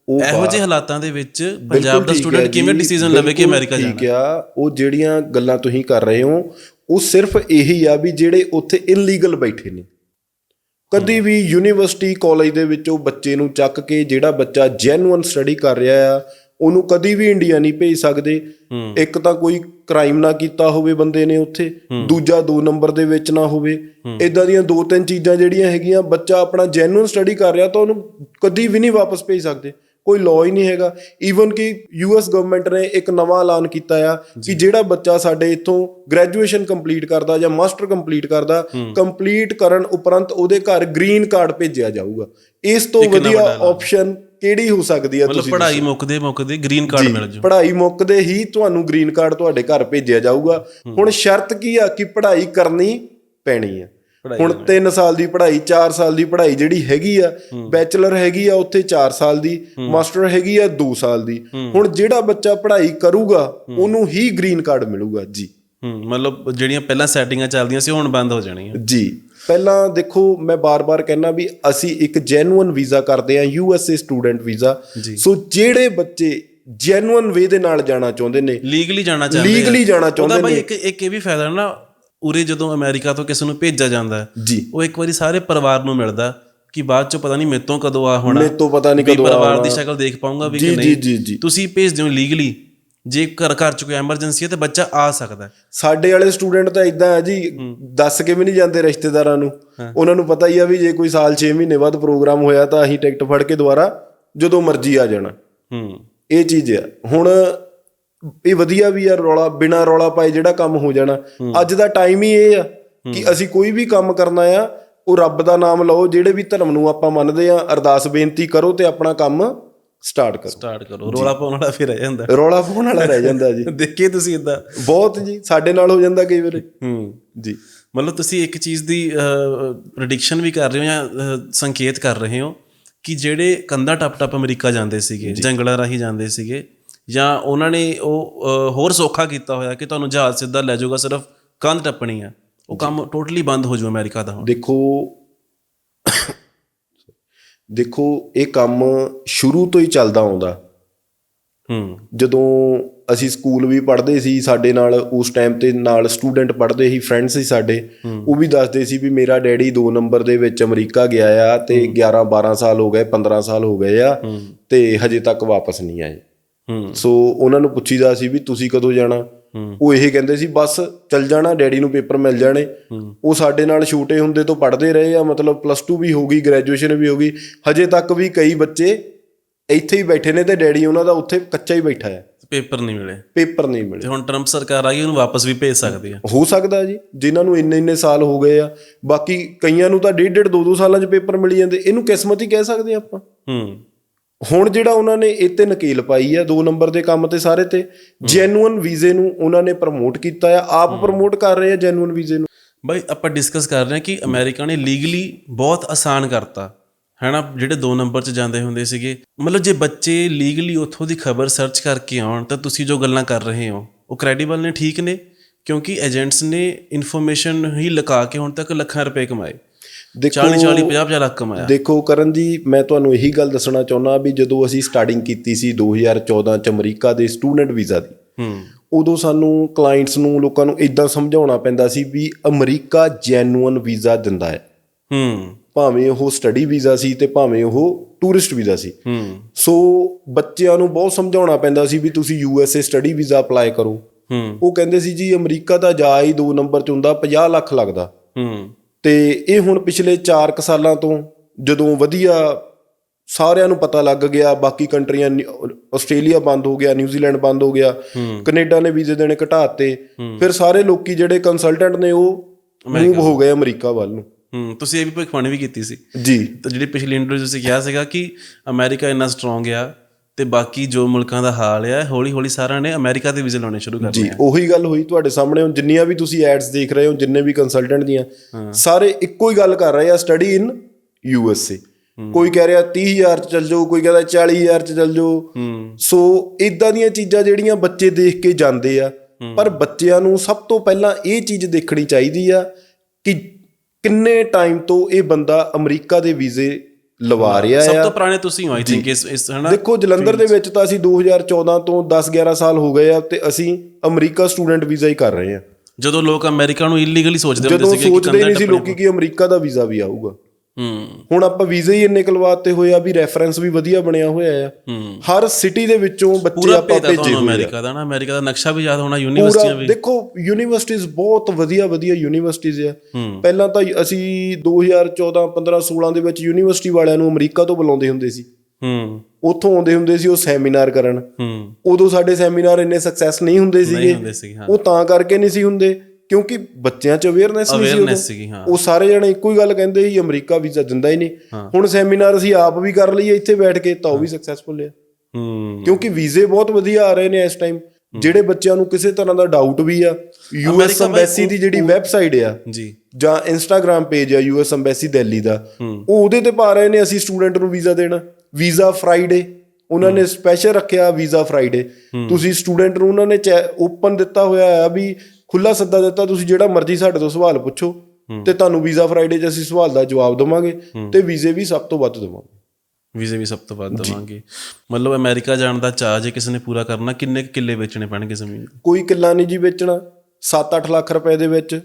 ਉਹ ਇਹੋ ਜਿਹੇ ਹਾਲਾਤਾਂ ਦੇ ਵਿੱਚ ਪੰਜਾਬ ਦਾ ਸਟੂਡੈਂਟ ਕਿਵੇਂ ਡਿਸੀਜਨ ਲਵੇ ਕਿ ਅਮਰੀਕਾ ਜਾਣਾ ਠੀਕ ਆ। ਉਹ ਜਿਹੜੀਆਂ ਗੱਲਾਂ ਤੁਸੀਂ ਕਰ ਰਹੇ ਹੋ ਉਹ ਸਿਰਫ ਇਹੀ ਆ ਵੀ ਜਿਹੜੇ ਉੱਥੇ ਇਲੀਗਲ ਬੈਠੇ ਨੇ। ਕਦੀ ਵੀ ਯੂਨੀਵਰਸਿਟੀ ਕਾਲਜ ਦੇ ਵਿੱਚੋਂ ਬੱਚੇ ਨੂੰ ਚੱਕ ਕੇ ਜਿਹੜਾ ਬੱਚਾ ਜੈਨੂਇਨ ਸਟੱਡੀ ਕਰ ਰਿਹਾ ਆ ਉਹਨੂੰ ਕਦੀ ਵੀ ਇੰਡੀਆ ਨਹੀਂ ਭੇਜ ਸਕਦੇ। ਇੱਕ ਤਾਂ ਕੋਈ ਕ੍ਰਾਈਮ ਨਾ ਕੀਤਾ ਹੋਵੇ ਬੰਦੇ ਨੇ ਉੱਥੇ ਦੂਜਾ ਦੋ ਨੰਬਰ ਦੇ ਵਿੱਚ ਨਾ ਹੋਵੇ। ਇਦਾਂ ਦੀਆਂ ਦੋ ਤਿੰਨ ਚੀਜ਼ਾਂ ਜਿਹੜੀਆਂ ਹੈਗੀਆਂ ਬੱਚਾ ਆਪਣਾ ਜੈਨੂਇਨ ਸਟੱਡੀ ਕਰ ਰਿਹਾ ਤਾਂ ਉਹਨੂੰ ਕਦੀ ਵੀ ਨਹੀਂ ਵਾਪਸ ਭੇਜ ਸਕਦੇ। ਕੋਈ ਲਾਅ ਹੀ ਨਹੀਂ ਹੈਗਾ। ਈਵਨ ਕਿ ਯੂਐਸ ਗਵਰਨਮੈਂਟ ਨੇ ਇੱਕ ਨਵਾਂ ਐਲਾਨ ਕੀਤਾ ਆ ਕਿ ਜਿਹੜਾ ਬੱਚਾ ਸਾਡੇ ਇੱਥੋਂ ਗ੍ਰੈਜੂਏਸ਼ਨ ਕੰਪਲੀਟ ਕਰਦਾ ਜਾਂ ਮਾਸਟਰ ਕੰਪਲੀਟ ਕਰਦਾ ਕੰਪਲੀਟ ਕਰਨ ਉਪਰੰਤ ਉਹਦੇ ਘਰ ਗ੍ਰੀਨ ਕਾਰਡ ਭੇਜਿਆ ਜਾਊਗਾ। ਇਸ ਤੋਂ ਵਧੀਆ ਆਪਸ਼ਨ ਕਿਹੜੀ ਹੋ ਸਕਦੀ ਹੈ ਮਤਲਬ ਤੁਸੀਂ ਪੜ੍ਹਾਈ ਮੁੱਕਦੇ ਮੁੱਕਦੇ ਗ੍ਰੀਨ ਕਾਰਡ ਮਿਲ ਜੂ ਪੜ੍ਹਾਈ ਮੁੱਕਦੇ ਹੀ ਤੁਹਾਨੂੰ ਗ੍ਰੀਨ ਕਾਰਡ ਤੁਹਾਡੇ ਘਰ ਭੇਜਿਆ ਜਾਊਗਾ। ਹੁਣ ਸ਼ਰਤ ਕੀ ਆ ਕਿ ਪੜ੍ਹਾਈ ਕਰਨੀ ਪੈਣੀ ਆ। ਹੁਣ 3 ਸਾਲ ਦੀ ਪੜ੍ਹਾਈ 4 ਸਾਲ ਦੀ ਪੜ੍ਹਾਈ ਜਿਹੜੀ ਹੈਗੀ ਆ ਬੈਚਲਰ ਹੈਗੀ ਆ ਉੱਥੇ 4 ਸਾਲ ਦੀ ਮਾਸਟਰ ਹੈਗੀ ਆ 2 ਸਾਲ ਦੀ। ਹੁਣ ਜਿਹੜਾ ਬੱਚਾ ਪੜ੍ਹਾਈ ਕਰੂਗਾ ਉਹਨੂੰ ਹੀ ਗ੍ਰੀਨ ਕਾਰਡ ਮਿਲੂਗਾ ਜੀ। ਮਤਲਬ ਜਿਹੜੀਆਂ ਪਹਿਲਾਂ ਸੈਟਿੰਗਾਂ ਚੱਲਦੀਆਂ ਸੀ ਹੁਣ ਬੰਦ ਹੋ ਜਾਣੀਆਂ। ਜੀ। ਪਹਿਲਾਂ ਦੇਖੋ ਮੈਂ ਬਾਰ-ਬਾਰ ਕਹਿਣਾ ਵੀ ਅਸੀਂ ਇੱਕ ਜੈਨੂਇਨ ਵੀਜ਼ਾ ਕਰਦੇ ਆ U S A student visa so ਜਿਹੜੇ ਬੱਚੇ ਜੈਨੂਇਨ ਵੇ ਦੇ ਨਾਲ ਜਾਣਾ ਚਾਹੁੰਦੇ ਨੇ ਲੀਗਲੀ ਜਾਣਾ ਚਾਹੁੰਦੇ ਆ। Legally ਜਾਣਾ ਚਾਹੁੰਦੇ ਉਹਦਾ ਬਾਈ ਨੇ। ਇੱਕ ਇੱਕ ਇਹ ਵੀ ਫਾਇਦਾ ਨਾ ਉਰੇ ਜਦੋਂ ਅਮਰੀਕਾ ਤੋਂ ਕਿਸੇ ਨੂੰ ਭੇਜਿਆ ਜਾਂਦਾ ਹੈ, ਜੀ। ਉਹ ਇੱਕ ਵਾਰੀ ਸਾਰੇ ਪਰਿਵਾਰ ਨੂੰ ਮਿਲਦਾ ਕਿ ਬਾਅਦ ਚੋਂ ਪਤਾ ਨਹੀਂ ਮੇਤੋਂ ਕਦੋਂ ਆ ਹੋਣਾ ਮੇਰੇ ਤੋਂ ਪਤਾ ਨਹੀਂ ਕਦੋਂ ਪਰਿਵਾਰ ਆਉਣਾ। ਦੀ ਸ਼ਕਲ ਦੇਖ ਪਾਉਂਗਾ ਵੀ ਕਿ ਨਹੀਂ। ਜੀ, ਜੀ। ਤੁਸੀਂ ਭੇਜਦੇ ਹੋ ਲੀਗਲੀ ਜੇ ਘਰ ਘਰ ਚ ਕੋਈ ਐਮਰਜੈਂਸੀ ਹੈ ਤੇ ਬੱਚਾ ਆ ਸਕਦਾ ਹੈ। ਸਾਡੇ ਵਾਲੇ ਸਟੂਡੈਂਟ ਤਾਂ ਇਦਾਂ ਆ ਜੀ ਦੱਸ ਕੇ ਵੀ ਨਹੀਂ ਜਾਂਦੇ ਰਿਸ਼ਤੇਦਾਰਾਂ ਨੂੰ। ਉਹਨਾਂ ਨੂੰ ਪਤਾ ਹੀ ਆ ਵੀ ਜੇ ਕੋਈ ਸਾਲ 6 ਮਹੀਨੇ ਬਾਅਦ ਪ੍ਰੋਗਰਾਮ ਹੋਇਆ ਤਾਂ ਅਸੀਂ ਟਿਕਟ ਫੜ ਕੇ ਦੁਬਾਰਾ ਜਦੋਂ ਮਰਜ਼ੀ ਆ ਜਾਣਾ। ਹੂੰ। ਇਹ ਚੀਜ਼ ਆ। ਹੁਣ ਇਹ ਵਧੀਆ ਵੀ ਆ ਰੌਲਾ ਬਿਨਾ ਰੌਲਾ ਪਾਏ ਜਿਹੜਾ ਕੰਮ ਹੋ ਜਾਣਾ। ਅੱਜ ਦਾ ਟਾਈਮ ਹੀ ਇਹ ਆ ਕਿ ਅਸੀਂ ਕੋਈ ਵੀ ਕੰਮ ਕਰਨਾ ਆ ਉਹ ਰੱਬ ਦਾ ਨਾਮ ਲਓ ਜਿਹੜੇ ਵੀ ਧਰਮ ਨੂੰ ਆਪਾਂ ਮੰਨਦੇ ਆ ਅਰਦਾਸ ਬੇਨਤੀ ਕਰੋ ਤੇ ਆਪਣਾ ਕੰਮ ਸਟਾਰਟ ਕਰੋ। ਸਟਾਰਟ ਕਰੋ। ਰੋਲਾ ਪਾਉਣ ਵਾਲਾ ਫਿਰ ਰਹਿ ਜਾਂਦਾ। ਰੌਲਾ ਪਾਉਣ ਵਾਲਾ ਰਹਿ ਜਾਂਦਾ ਜੀ। ਦੇਖੇ ਤੁਸੀਂ ਇਦਾਂ ਬਹੁਤ ਜੀ ਸਾਡੇ ਨਾਲ ਹੋ ਜਾਂਦਾ ਕਈ ਵਾਰੀ। ਹੂੰ। ਜੀ। ਮਤਲਬ ਤੁਸੀਂ ਇੱਕ ਚੀਜ਼ ਦੀ ਪ੍ਰੈਡਿਕਸ਼ਨ ਵੀ ਕਰ ਰਹੇ ਹੋ ਜਾਂ ਸੰਕੇਤ ਕਰ ਰਹੇ ਹੋ ਕਿ ਜਿਹੜੇ ਕੰਧਾ ਟੱਪ ਟੱਪ ਅਮਰੀਕਾ ਜਾਂਦੇ ਸੀਗੇ ਜੰਗਲਾਂ ਰਾਹੀਂ ਜਾਂਦੇ ਸੀਗੇ ਜਾਂ ਉਹਨਾਂ ਨੇ ਉਹ ਹੋਰ ਸੌਖਾ ਕੀਤਾ ਹੋਇਆ ਕਿ ਤੁਹਾਨੂੰ ਜਹਾਜ਼ ਸਿੱਧਾ ਲੈ ਜਾਊਗਾ ਸਿਰਫ ਕੰਧ ਟੱਪਣੀ ਆ ਉਹ ਕੰਮ ਟੋਟਲੀ ਬੰਦ ਹੋ ਜਾਊ ਅਮਰੀਕਾ ਦਾ ਹੁਣ। ਦੇਖੋ ਦੇਖੋ ਇਹ ਕੰਮ ਸ਼ੁਰੂ ਤੋਂ ਹੀ ਚੱਲਦਾ ਆਉਂਦਾ। ਹੂੰ। ਜਦੋਂ ਅਸੀਂ ਸਕੂਲ ਵੀ ਪੜ੍ਹਦੇ ਸੀ ਸਾਡੇ ਨਾਲ ਉਸ ਟਾਈਮ ਤੇ ਨਾਲ ਸਟੂਡੈਂਟ ਪੜ੍ਹਦੇ ਸੀ ਫਰੈਂਡ ਸੀ ਸਾਡੇ ਉਹ ਵੀ ਦੱਸਦੇ ਸੀ ਵੀ ਮੇਰਾ ਡੈਡੀ 2 ਨੰਬਰ ਦੇ ਵਿੱਚ ਅਮਰੀਕਾ ਗਿਆ ਆ ਤੇ 11 12 ਸਾਲ ਹੋ ਗਏ 15 ਸਾਲ ਹੋ ਗਏ ਆ ਤੇ ਹਜੇ ਤੱਕ ਵਾਪਸ ਨਹੀਂ ਆਏ। ਸੋ ਉਹਨਾਂ ਨੂੰ ਪੁੱਛੀਦਾ ਸੀ ਵੀ ਤੁਸੀਂ ਕਦੋਂ ਜਾਣਾ? ਉਹ ਇਹ ਕਹਿੰਦੇ ਸੀ ਬਸ ਚੱਲ ਜਾਣਾ ਡੈਡੀ ਨੂੰ ਪੇਪਰ ਮਿਲ ਜਾਣੇ। ਉਹ ਸਾਡੇ ਨਾਲ ਛੋਟੇ ਹੁੰਦੇ ਤੋਂ ਪੜ੍ਹਦੇ ਰਹੇ ਆ ਮਤਲਬ ਪਲੱਸ 2 ਵੀ ਹੋ ਗਈ ਗ੍ਰੈਜੂਏਸ਼ਨ ਵੀ ਹੋ ਗਈ। ਹਜੇ ਤੱਕ ਵੀ ਕਈ ਬੱਚੇ ਇੱਥੇ ਹੀ ਬੈਠੇ ਨੇ ਤੇ ਡੈਡੀ ਉਹਨਾਂ ਦਾ ਉੱਥੇ ਕੱਚਾ ਹੀ ਬੈਠਾ ਹੈ। ਪੇਪਰ ਨਹੀਂ ਮਿਲੇ। ਪੇਪਰ ਨਹੀਂ ਮਿਲੇ। ਤੇ ਹੁਣ ਟਰੰਪ ਸਰਕਾਰ ਆ ਗਈ ਉਹਨੂੰ ਵਾਪਸ ਵੀ ਭੇਜ ਸਕਦੀ ਆ। ਹੋ ਸਕਦਾ ਜੀ ਜਿਨ੍ਹਾਂ ਨੂੰ ਇੰਨੇ ਇੰਨੇ ਸਾਲ ਹੋ ਗਏ ਆ। ਬਾਕੀ ਕਈਆਂ ਨੂੰ ਤਾਂ ਡੇਢ ਡੇਢ ਦੋ ਦੋ ਸਾਲਾਂ 'ਚ ਪੇਪਰ ਮਿਲ ਜਾਂਦੇ। ਇਹਨੂੰ ਕਿਸਮਤ ਹੀ ਕਹਿ ਸਕਦੇ ਆਪਾਂ। ਹੂੰ। ਹੁਣ ਜਿਹੜਾ ਉਹਨਾਂ ਨੇ ਇਹ ਤੇ ਨਕੇਲ ਪਾਈ ਆ ਦੋ ਨੰਬਰ ਦੇ ਕੰਮ ਤੇ ਸਾਰੇ ਤੇ ਜੈਨੂਅਨ ਵੀਜ਼ੇ ਨੂੰ ਉਹਨਾਂ ਨੇ ਪ੍ਰਮੋਟ ਕੀਤਾ ਆ। ਆਪ ਪ੍ਰਮੋਟ ਕਰ ਰਹੇ ਆ ਜੈਨੂਅਨ ਵੀਜ਼ੇ ਨੂੰ? ਬਈ ਆਪਾਂ ਡਿਸਕਸ ਕਰ ਰਹੇ ਹਾਂ ਕਿ ਅਮਰੀਕਾ ਨੇ ਲੀਗਲੀ ਬਹੁਤ ਆਸਾਨ ਕਰਤਾ। ਹੈਨਾ ਜਿਹੜੇ ਦੋ ਨੰਬਰ 'ਚ ਜਾਂਦੇ ਹੁੰਦੇ ਸੀਗੇ। ਮਤਲਬ ਜੇ ਬੱਚੇ ਲੀਗਲੀ ਉੱਥੋਂ ਦੀ ਖਬਰ ਸਰਚ ਕਰਕੇ ਆਉਣ ਤਾਂ ਤੁਸੀਂ ਜੋ ਗੱਲਾਂ ਕਰ ਰਹੇ ਹੋ ਉਹ ਕ੍ਰੈਡੀਬਲ ਨੇ ਠੀਕ ਨੇ? ਕਿਉਂਕਿ ਏਜੰਟਸ ਨੇ ਇਨਫੋਰਮੇਸ਼ਨ ਹੀ ਲਗਾ ਕੇ ਹੁਣ ਤੱਕ ਲੱਖਾਂ ਰੁਪਏ ਕਮਾਏ। 40 40 50 50 ਲੱਖ ਕਮਾਇਆ। ਦੇਖੋ ਕਰਨ ਜੀ ਮੈਂ ਤੁਹਾਨੂੰ ਇਹੀ ਗੱਲ ਦੱਸਣਾ ਚਾਹੁੰਦਾ ਵੀ ਜਦੋਂ ਅਸੀਂ ਸਟਾਰਟਿੰਗ ਕੀਤੀ ਸੀ 2014 ਚ ਅਮਰੀਕਾ ਦੇ ਸਟੂਡੈਂਟ ਵੀਜ਼ਾ ਦੀ ਹੂੰ। ਉਦੋਂ ਸਾਨੂੰ ਕਲਾਇੰਟਸ ਨੂੰ ਲੋਕਾਂ ਨੂੰ ਇਦਾਂ ਸਮਝਾਉਣਾ ਪੈਂਦਾ ਸੀ ਵੀ ਅਮਰੀਕਾ ਜੈਨੂਅਨ ਵੀਜ਼ਾ ਦਿੰਦਾ ਹੈ। ਹੂੰ। ਭਾਵੇਂ ਉਹ ਸਟੱਡੀ ਵੀਜ਼ਾ ਸੀ ਤੇ ਭਾਵੇਂ ਉਹ ਟੂਰਿਸਟ ਵੀਜ਼ਾ ਸੀ। ਹੂੰ। ਸੋ ਬੱਚਿਆਂ ਨੂੰ ਬਹੁਤ ਸਮਝਾਉਣਾ ਪੈਂਦਾ ਸੀ ਵੀ ਤੁਸੀਂ U S A study visa apply ਕਰੋ। ਹੂੰ। ਉਹ ਕਹਿੰਦੇ ਸੀ ਜੀ ਅਮਰੀਕਾ ਦਾ ਜਾ ਹੀ ਦੋ ਨੰਬਰ ਚ ਹੁੰਦਾ 50 ਲੱਖ ਲੱਗਦਾ। ਹੂੰ। ਤੇ ਇਹ ਹੁਣ ਪਿਛਲੇ 4 ਕੁ ਸਾਲਾਂ ਤੋਂ ਜਦੋਂ ਵਧੀਆ ਸਾਰਿਆਂ ਨੂੰ ਪਤਾ ਲੱਗ ਗਿਆ ਬਾਕੀ ਕੰਟਰੀਆਂ ਆਸਟ੍ਰੇਲੀਆ ਬੰਦ ਹੋ ਗਿਆ ਨਿਊਜ਼ੀਲੈਂਡ ਬੰਦ ਹੋ ਗਿਆ ਕੈਨੇਡਾ ਨੇ ਵੀਜ਼ੇ ਦੇਣੇ ਘਟਾਤੇ ਫਿਰ ਸਾਰੇ ਲੋਕੀ ਜਿਹੜੇ ਕੰਸਲਟੈਂਟ ਨੇ ਉਹ ਮੂਵ ਹੋ ਗਏ ਅਮਰੀਕਾ ਵੱਲ ਨੂੰ। ਹੂੰ ਤੁਸੀਂ ਇਹ ਵੀ ਭਵਿੱਖਬਾਣੀ ਵੀ ਕੀਤੀ ਸੀ। ਜੀ। ਤਾਂ ਜਿਹੜੀ ਪਿਛਲੀ ਇੰਟਰਵਿਊ ਤੁਸੀਂ ਕਿਹਾ ਸੀਗਾ ਕਿ ਅਮਰੀਕਾ ਇੰਨਾ ਸਟਰੋਂਗ ਆ ਤੇ ਬਾਕੀ ਜੋ ਮੁਲਕਾਂ ਦਾ ਹਾਲ ਆ ਹੌਲੀ ਹੌਲੀ ਸਾਰਿਆਂ ਨੇ ਅਮਰੀਕਾ ਦੇ ਵੀਜ਼ੇ ਲਾਉਣੇ ਸ਼ੁਰੂ ਕਰ ਜੀ ਦਿੱਤੇ ਉਹੀ ਗੱਲ ਹੋਈ ਤੁਹਾਡੇ ਸਾਹਮਣੇ। ਹੁਣ ਜਿੰਨੀਆਂ ਵੀ ਤੁਸੀਂ ਐਡਸ ਦੇਖ ਰਹੇ ਹੋ ਜਿੰਨੇ ਵੀ ਕੰਸਲਟੈਂਟ ਦੀਆਂ ਸਾਰੇ ਇੱਕੋ ਹੀ ਗੱਲ ਕਰ ਰਹੇ ਆ study in U S A ਕੋਈ ਕਹਿ ਰਿਹਾ 30000 ਚ ਚੱਲ ਜਾਓ ਕੋਈ ਕਹਿੰਦਾ 40000 ਚ ਚੱਲ ਜਾਓ। ਸੋ ਇਦਾਂ ਦੀਆਂ ਚੀਜ਼ਾਂ ਜਿਹੜੀਆਂ ਬੱਚੇ ਦੇਖ ਕੇ ਜਾਂਦੇ ਆ ਪਰ ਬੱਚਿਆਂ ਨੂੰ ਸਭ ਤੋਂ ਪਹਿਲਾਂ ਇਹ ਚੀਜ਼ ਦੇਖਣੀ ਚਾਹੀਦੀ ਆ ਕਿ ਕਿੰਨੇ ਟਾਈਮ ਤੋਂ ਇਹ ਬੰਦਾ ਅਮਰੀਕਾ ਦੇ ਵੀਜ਼ੇ ਲਵਾ ਰਿਹਾ ਸਭ ਆ। ਤੋਂ ਪੁਰਾਣੇ ਤੁਸੀਂ ਹੋ ਆਈ ਥਿੰਕ ਇਸ ਇਸ ਹਨਾ? ਦੇਖੋ ਜਲੰਧਰ ਦੇ ਵਿੱਚ ਤਾਂ ਅਸੀਂ 2014 ਤੋਂ 10-11 ਸਾਲ ਹੋ ਗਏ ਆ ਤੇ ਅਸੀਂ ਅਮਰੀਕਾ ਸਟੂਡੈਂਟ ਵੀਜ਼ਾ ਹੀ ਕਰ ਰਹੇ ਆ। ਜਦੋਂ ਲੋਕ ਅਮਰੀਕਾ ਨੂੰ ਇਲੀਗਲੀ ਸੋਚਦੇ ਹੁੰਦੇ ਜਦੋਂ ਸੀਗੇ ਕਿ ਸੋਚਦੇ ਨਹੀਂ ਸੀ ਲੋਕੀ ਕਿ ਅਮਰੀਕਾ ਦਾ ਵੀਜ਼ਾ ਵੀ ਆਊਗਾ। ਹੂੰ ਹੁਣ ਆਪਾਂ ਵੀਜ਼ੇ ਹੀ ਇੰਨੇ ਕਲਵਾਤੇ ਹੋਏ ਆ ਵੀ ਰੈਫਰੈਂਸ ਵੀ ਵਧੀਆ ਬਣਿਆ ਹੋਇਆ ਆ। ਹਰ ਸਿਟੀ ਦੇ ਵਿੱਚੋਂ ਬੱਚੇ ਆਪਾਂ ਭੇਜਾ ਹੋਏ ਅਮਰੀਕਾ ਦਾ ਨਾ। ਅਮਰੀਕਾ ਦਾ ਨਕਸ਼ਾ ਵੀ ਯਾਦ ਹੋਣਾ ਯੂਨੀਵਰਸਿਟੀਆਂ ਵੀ। ਦੇਖੋ ਯੂਨੀਵਰਸਿਟੀਜ਼ ਬਹੁਤ ਵਧੀਆ ਵਧੀਆ ਯੂਨੀਵਰਸਿਟੀਜ਼ ਆ। ਪਹਿਲਾਂ ਤਾਂ ਅਸੀਂ 2014 15 16 ਦੇ ਵਿੱਚ ਯੂਨੀਵਰਸਿਟੀ ਵਾਲਿਆਂ ਨੂੰ ਅਮਰੀਕਾ ਤੋਂ ਬੁਲਾਉਂਦੇ ਹੁੰਦੇ ਸੀ। ਹੂੰ। ਉੱਥੋਂ ਆਉਂਦੇ ਹੁੰਦੇ ਸੀ ਉਹ ਸੈਮੀਨਾਰ ਕਰਨ। ਹੂੰ। ਉਦੋਂ ਸਾਡੇ ਸੈਮੀਨਾਰ ਇੰਨੇ ਸਕਸੈਸ ਨਹੀਂ ਹੁੰਦੇ ਸੀਗੇ। ਉਹ ਤਾਂ ਕਰਕੇ ਨਹੀਂ ਸੀ ਹੁੰਦੇ। ਕਿਉਂਕਿ ਬੱਚਿਆਂ 'ਚ ਅਵੇਅਰਨੈਸ ਨਹੀਂ ਸੀ ਉਦੋਂ। ਸੀਗੀ, ਹਾਂ। ਉਹ ਸਾਰੇ ਜਣੇ ਇੱਕੋ ਹੀ ਗੱਲ ਕਹਿੰਦੇ ਸੀ ਅਮਰੀਕਾ ਵੀਜ਼ਾ ਦਿੰਦਾ ਹੀ ਨਹੀਂ। ਹੁਣ ਸੈਮੀਨਾਰ ਅਸੀਂ ਆਪ ਵੀ ਕਰ ਲਈਏ ਇੱਥੇ ਬੈਠ ਕੇ ਤਾਂ ਉਹ ਵੀ ਸਕਸੈਸਫੁਲ ਆ। ਹੂੰ। ਕਿਉਂਕਿ ਵੀਜ਼ੇ ਬਹੁਤ ਵਧੀਆ ਆ ਰਹੇ ਨੇ ਇਸ ਟਾਈਮ ਜਿਹੜੇ ਬੱਚਿਆਂ ਨੂੰ ਕਿਸੇ ਤਰ੍ਹਾਂ ਦਾ ਡਾਊਟ ਵੀ ਆ ਯੂਐਸ ਅੰਬੈਸੀ ਦੀ ਜਿਹੜੀ ਵੈਬਸਾਈਟ ਆ ਜੀ। ਜਾਂ ਇੰਸਟਾਗ੍ਰam ਪੇਜ ਆ ਯੂਐਸ ਅੰਬੈਸੀ ਦਿੱਲੀ ਦਾ ਉਹ ਉਹਦੇ ਤੇ ਪਾ ਰਹੇ ਨੇ ਅਸੀਂ ਸਟੂਡੈਂਟ ਨੂੰ ਵੀਜ਼ਾ ਦੇਣਾ। ਵੀਜ਼ਾ ਫਰਾਈਡੇ ਉਹਨਾਂ ਨੇ ਸਪੈਸ਼ਲ ਰੱਖਿਆ ਵੀਜ਼ਾ ਫਰਾਈਡੇ ਤੁਸੀਂ ਸਟੂਡੈਂਟ ਨੂੰ ਉਹਨਾਂ ਨੇ ਓਪਨ ਦਿੱਤਾ ਹੋਇਆ ਆ ਵੀ ਖੁੱਲਾ ਸੱਦਾ ਦਿੱਤਾ ਤੁਸੀਂ ਜਿਹੜਾ ਮਰਜ਼ੀ ਸਾਡੇ ਤੋਂ ਸਵਾਲ ਪੁੱਛੋ ਤੇ ਤੁਹਾਨੂੰ ਵੀਜ਼ਾ ਫਰਾਈਡੇ 'ਚ ਅਸੀਂ ਸਵਾਲ ਦਾ ਜਵਾਬ ਦਵਾਂਗੇ ਤੇ ਵੀਜ਼ੇ ਵੀ ਸਭ ਤੋਂ ਵੱਧ ਦਵਾਂਗੇ। ਵੀਜ਼ੇ ਵੀ ਸਭ ਤੋਂ ਵੱਧ ਦਵਾਂਗੇ। ਮਤਲਬ ਅਮਰੀਕਾ ਜਾਣ ਦਾ ਚਾਹ ਜੇ ਕਿਸੇ ਨੇ ਪੂਰਾ ਕਰਨਾ ਕਿੰਨੇ ਕਿੱਲੇ ਵੇਚਣੇ ਪੈਣਗੇ ਜ਼ਮੀਨ? ਕੋਈ ਕਿੱਲਾ ਨਹੀਂ ਜੀ ਵੇਚਣਾ 7-8 ਲੱਖ ਰੁਪਏ ਦੇ ਵਿੱਚ।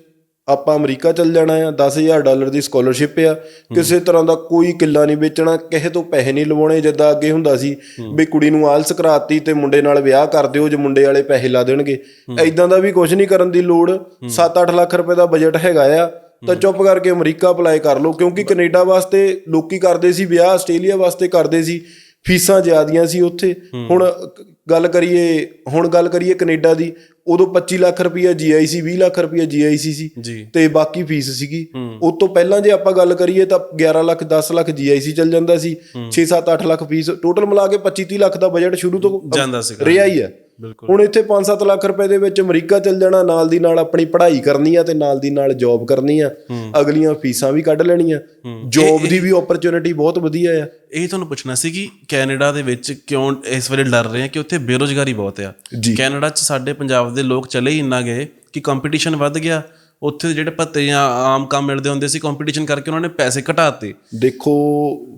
ਆਪਾਂ ਅਮਰੀਕਾ ਚੱਲ ਜਾਣਾ ਆ 10000 ਡਾਲਰ ਦੀ ਸਕਾਲਰਸ਼ਿਪ ਆ। ਕਿਸੇ ਤਰ੍ਹਾਂ ਦਾ ਕੋਈ ਕਿੱਲਾ ਨਹੀਂ ਵੇਚਣਾ ਕਿਸੇ ਤੋਂ ਪੈਸੇ ਨਹੀਂ ਲਵਾਉਣੇ ਜਿੱਦਾਂ ਅੱਗੇ ਹੁੰਦਾ ਸੀ ਵੀ ਕੁੜੀ ਨੂੰ ਆਲਸ ਕਰਾਤੀ ਤੇ ਮੁੰਡੇ ਨਾਲ ਵਿਆਹ ਕਰ ਦਿਓ ਜੇ ਮੁੰਡੇ ਵਾਲੇ ਪੈਸੇ ਲਾ ਦੇਣਗੇ। ਐਦਾਂ ਦਾ ਵੀ ਕੁਝ ਨਹੀਂ ਕਰਨ ਦੀ ਲੋੜ। 7-8 ਲੱਖ ਰੁਪਏ ਦਾ ਬਜਟ ਹੈਗਾ ਆ। ਤਾਂ ਚੁੱਪ ਕਰਕੇ ਅਮਰੀਕਾ ਅਪਲਾਈ ਕਰ ਲਓ ਕਿਉਂਕਿ ਕੈਨੇਡਾ ਵਾਸਤੇ ਲੋਕੀ ਕਰਦੇ ਸੀ ਵਿਆਹ ਆਸਟ੍ਰੇਲੀਆ ਵਾਸਤੇ ਕਰਦੇ ਸੀ। ਫੀਸਾਂ ਜ਼ਿਆਦੀਆਂ ਸੀ ਉੱਥੇ। ਹੁਣ ਗੱਲ ਕਰੀਏ ਹੁਣ ਗੱਲ ਕਰੀਏ ਕੈਨੇਡਾ ਦੀ ਉਦੋਂ 25 ਲੱਖ ਰੁਪਈਆ ਜੀਆਈਸੀ 20 ਲੱਖ ਰੁਪਈਆ ਜੀਆਈਸੀ ਸੀ ਤੇ ਬਾਕੀ ਫੀਸ ਸੀਗੀ। ਉਸ ਤੋਂ ਪਹਿਲਾਂ ਜੇ ਆਪਾਂ ਗੱਲ ਕਰੀਏ ਤਾਂ 11 ਲੱਖ 10 ਲੱਖ ਜੀਆਈਸੀ ਚੱਲ ਜਾਂਦਾ ਸੀ। 6 7 8 ਲੱਖ ਫੀਸ ਟੋਟਲ ਮਿਲਾ ਕੇ 25 30 ਲੱਖ ਦਾ ਬਜਟ ਸ਼ੁਰੂ ਤੋਂ ਜਾਂਦਾ ਸੀਗਾ। ਰਿਹਾ ਹੀ ਆ ਹੁਣ ਇੱਥੇ 5-7 ਲੱਖ ਰੁਪਏ ਦੇ ਵਿੱਚ ਅਮਰੀਕਾ ਚਲ ਜਾਣਾ ਨਾਲ ਦੀ ਨਾਲ ਆਪਣੀ ਪੜ੍ਹਾਈ ਕਰਨੀ ਆ ਤੇ ਨਾਲ ਦੀ ਨਾਲ ਜੌਬ ਕਰਨੀ ਆ। ਅਗਲੀਆਂ ਫੀਸਾਂ ਵੀ ਕੱਢ ਲੈਣੀਆਂ। ਜੌਬ ਦੀ ਵੀ ਓਪਰਚੁਨਿਟੀ ਬਹੁਤ ਵਧੀਆ ਆ। ਇਹ ਤੁਹਾਨੂੰ ਪੁੱਛਣਾ ਸੀ ਕਿ ਕੈਨੇਡਾ ਦੇ ਵਿੱਚ ਕਿਉਂ ਇਸ ਵੇਲੇ ਡਰ ਰਹੇ ਆ ਕਿ ਉੱਥੇ ਬੇਰੋਜ਼ਗਾਰੀ ਬਹੁਤ ਆ। ਕੈਨੇਡਾ 'ਚ ਸਾਡੇ ਪੰਜਾਬ ਦੇ ਲੋਕ ਚਲੇ ਹੀ ਇੰਨਾ ਗਏ ਕਿ ਕੰਪੀਟੀਸ਼ਨ ਵੱਧ ਗਿਆ। ਉੱਥੇ ਜਿਹੜੇ ਭੱਤੇ ਜਾਂ ਆਮ ਕੰਮ ਮਿਲਦੇ ਹੁੰਦੇ ਸੀ ਕੰਪੀਟੀਸ਼ਨ ਕਰਕੇ ਉਹਨਾਂ ਨੇ ਪੈਸੇ ਘਟਾਤੇ। ਦੇਖੋ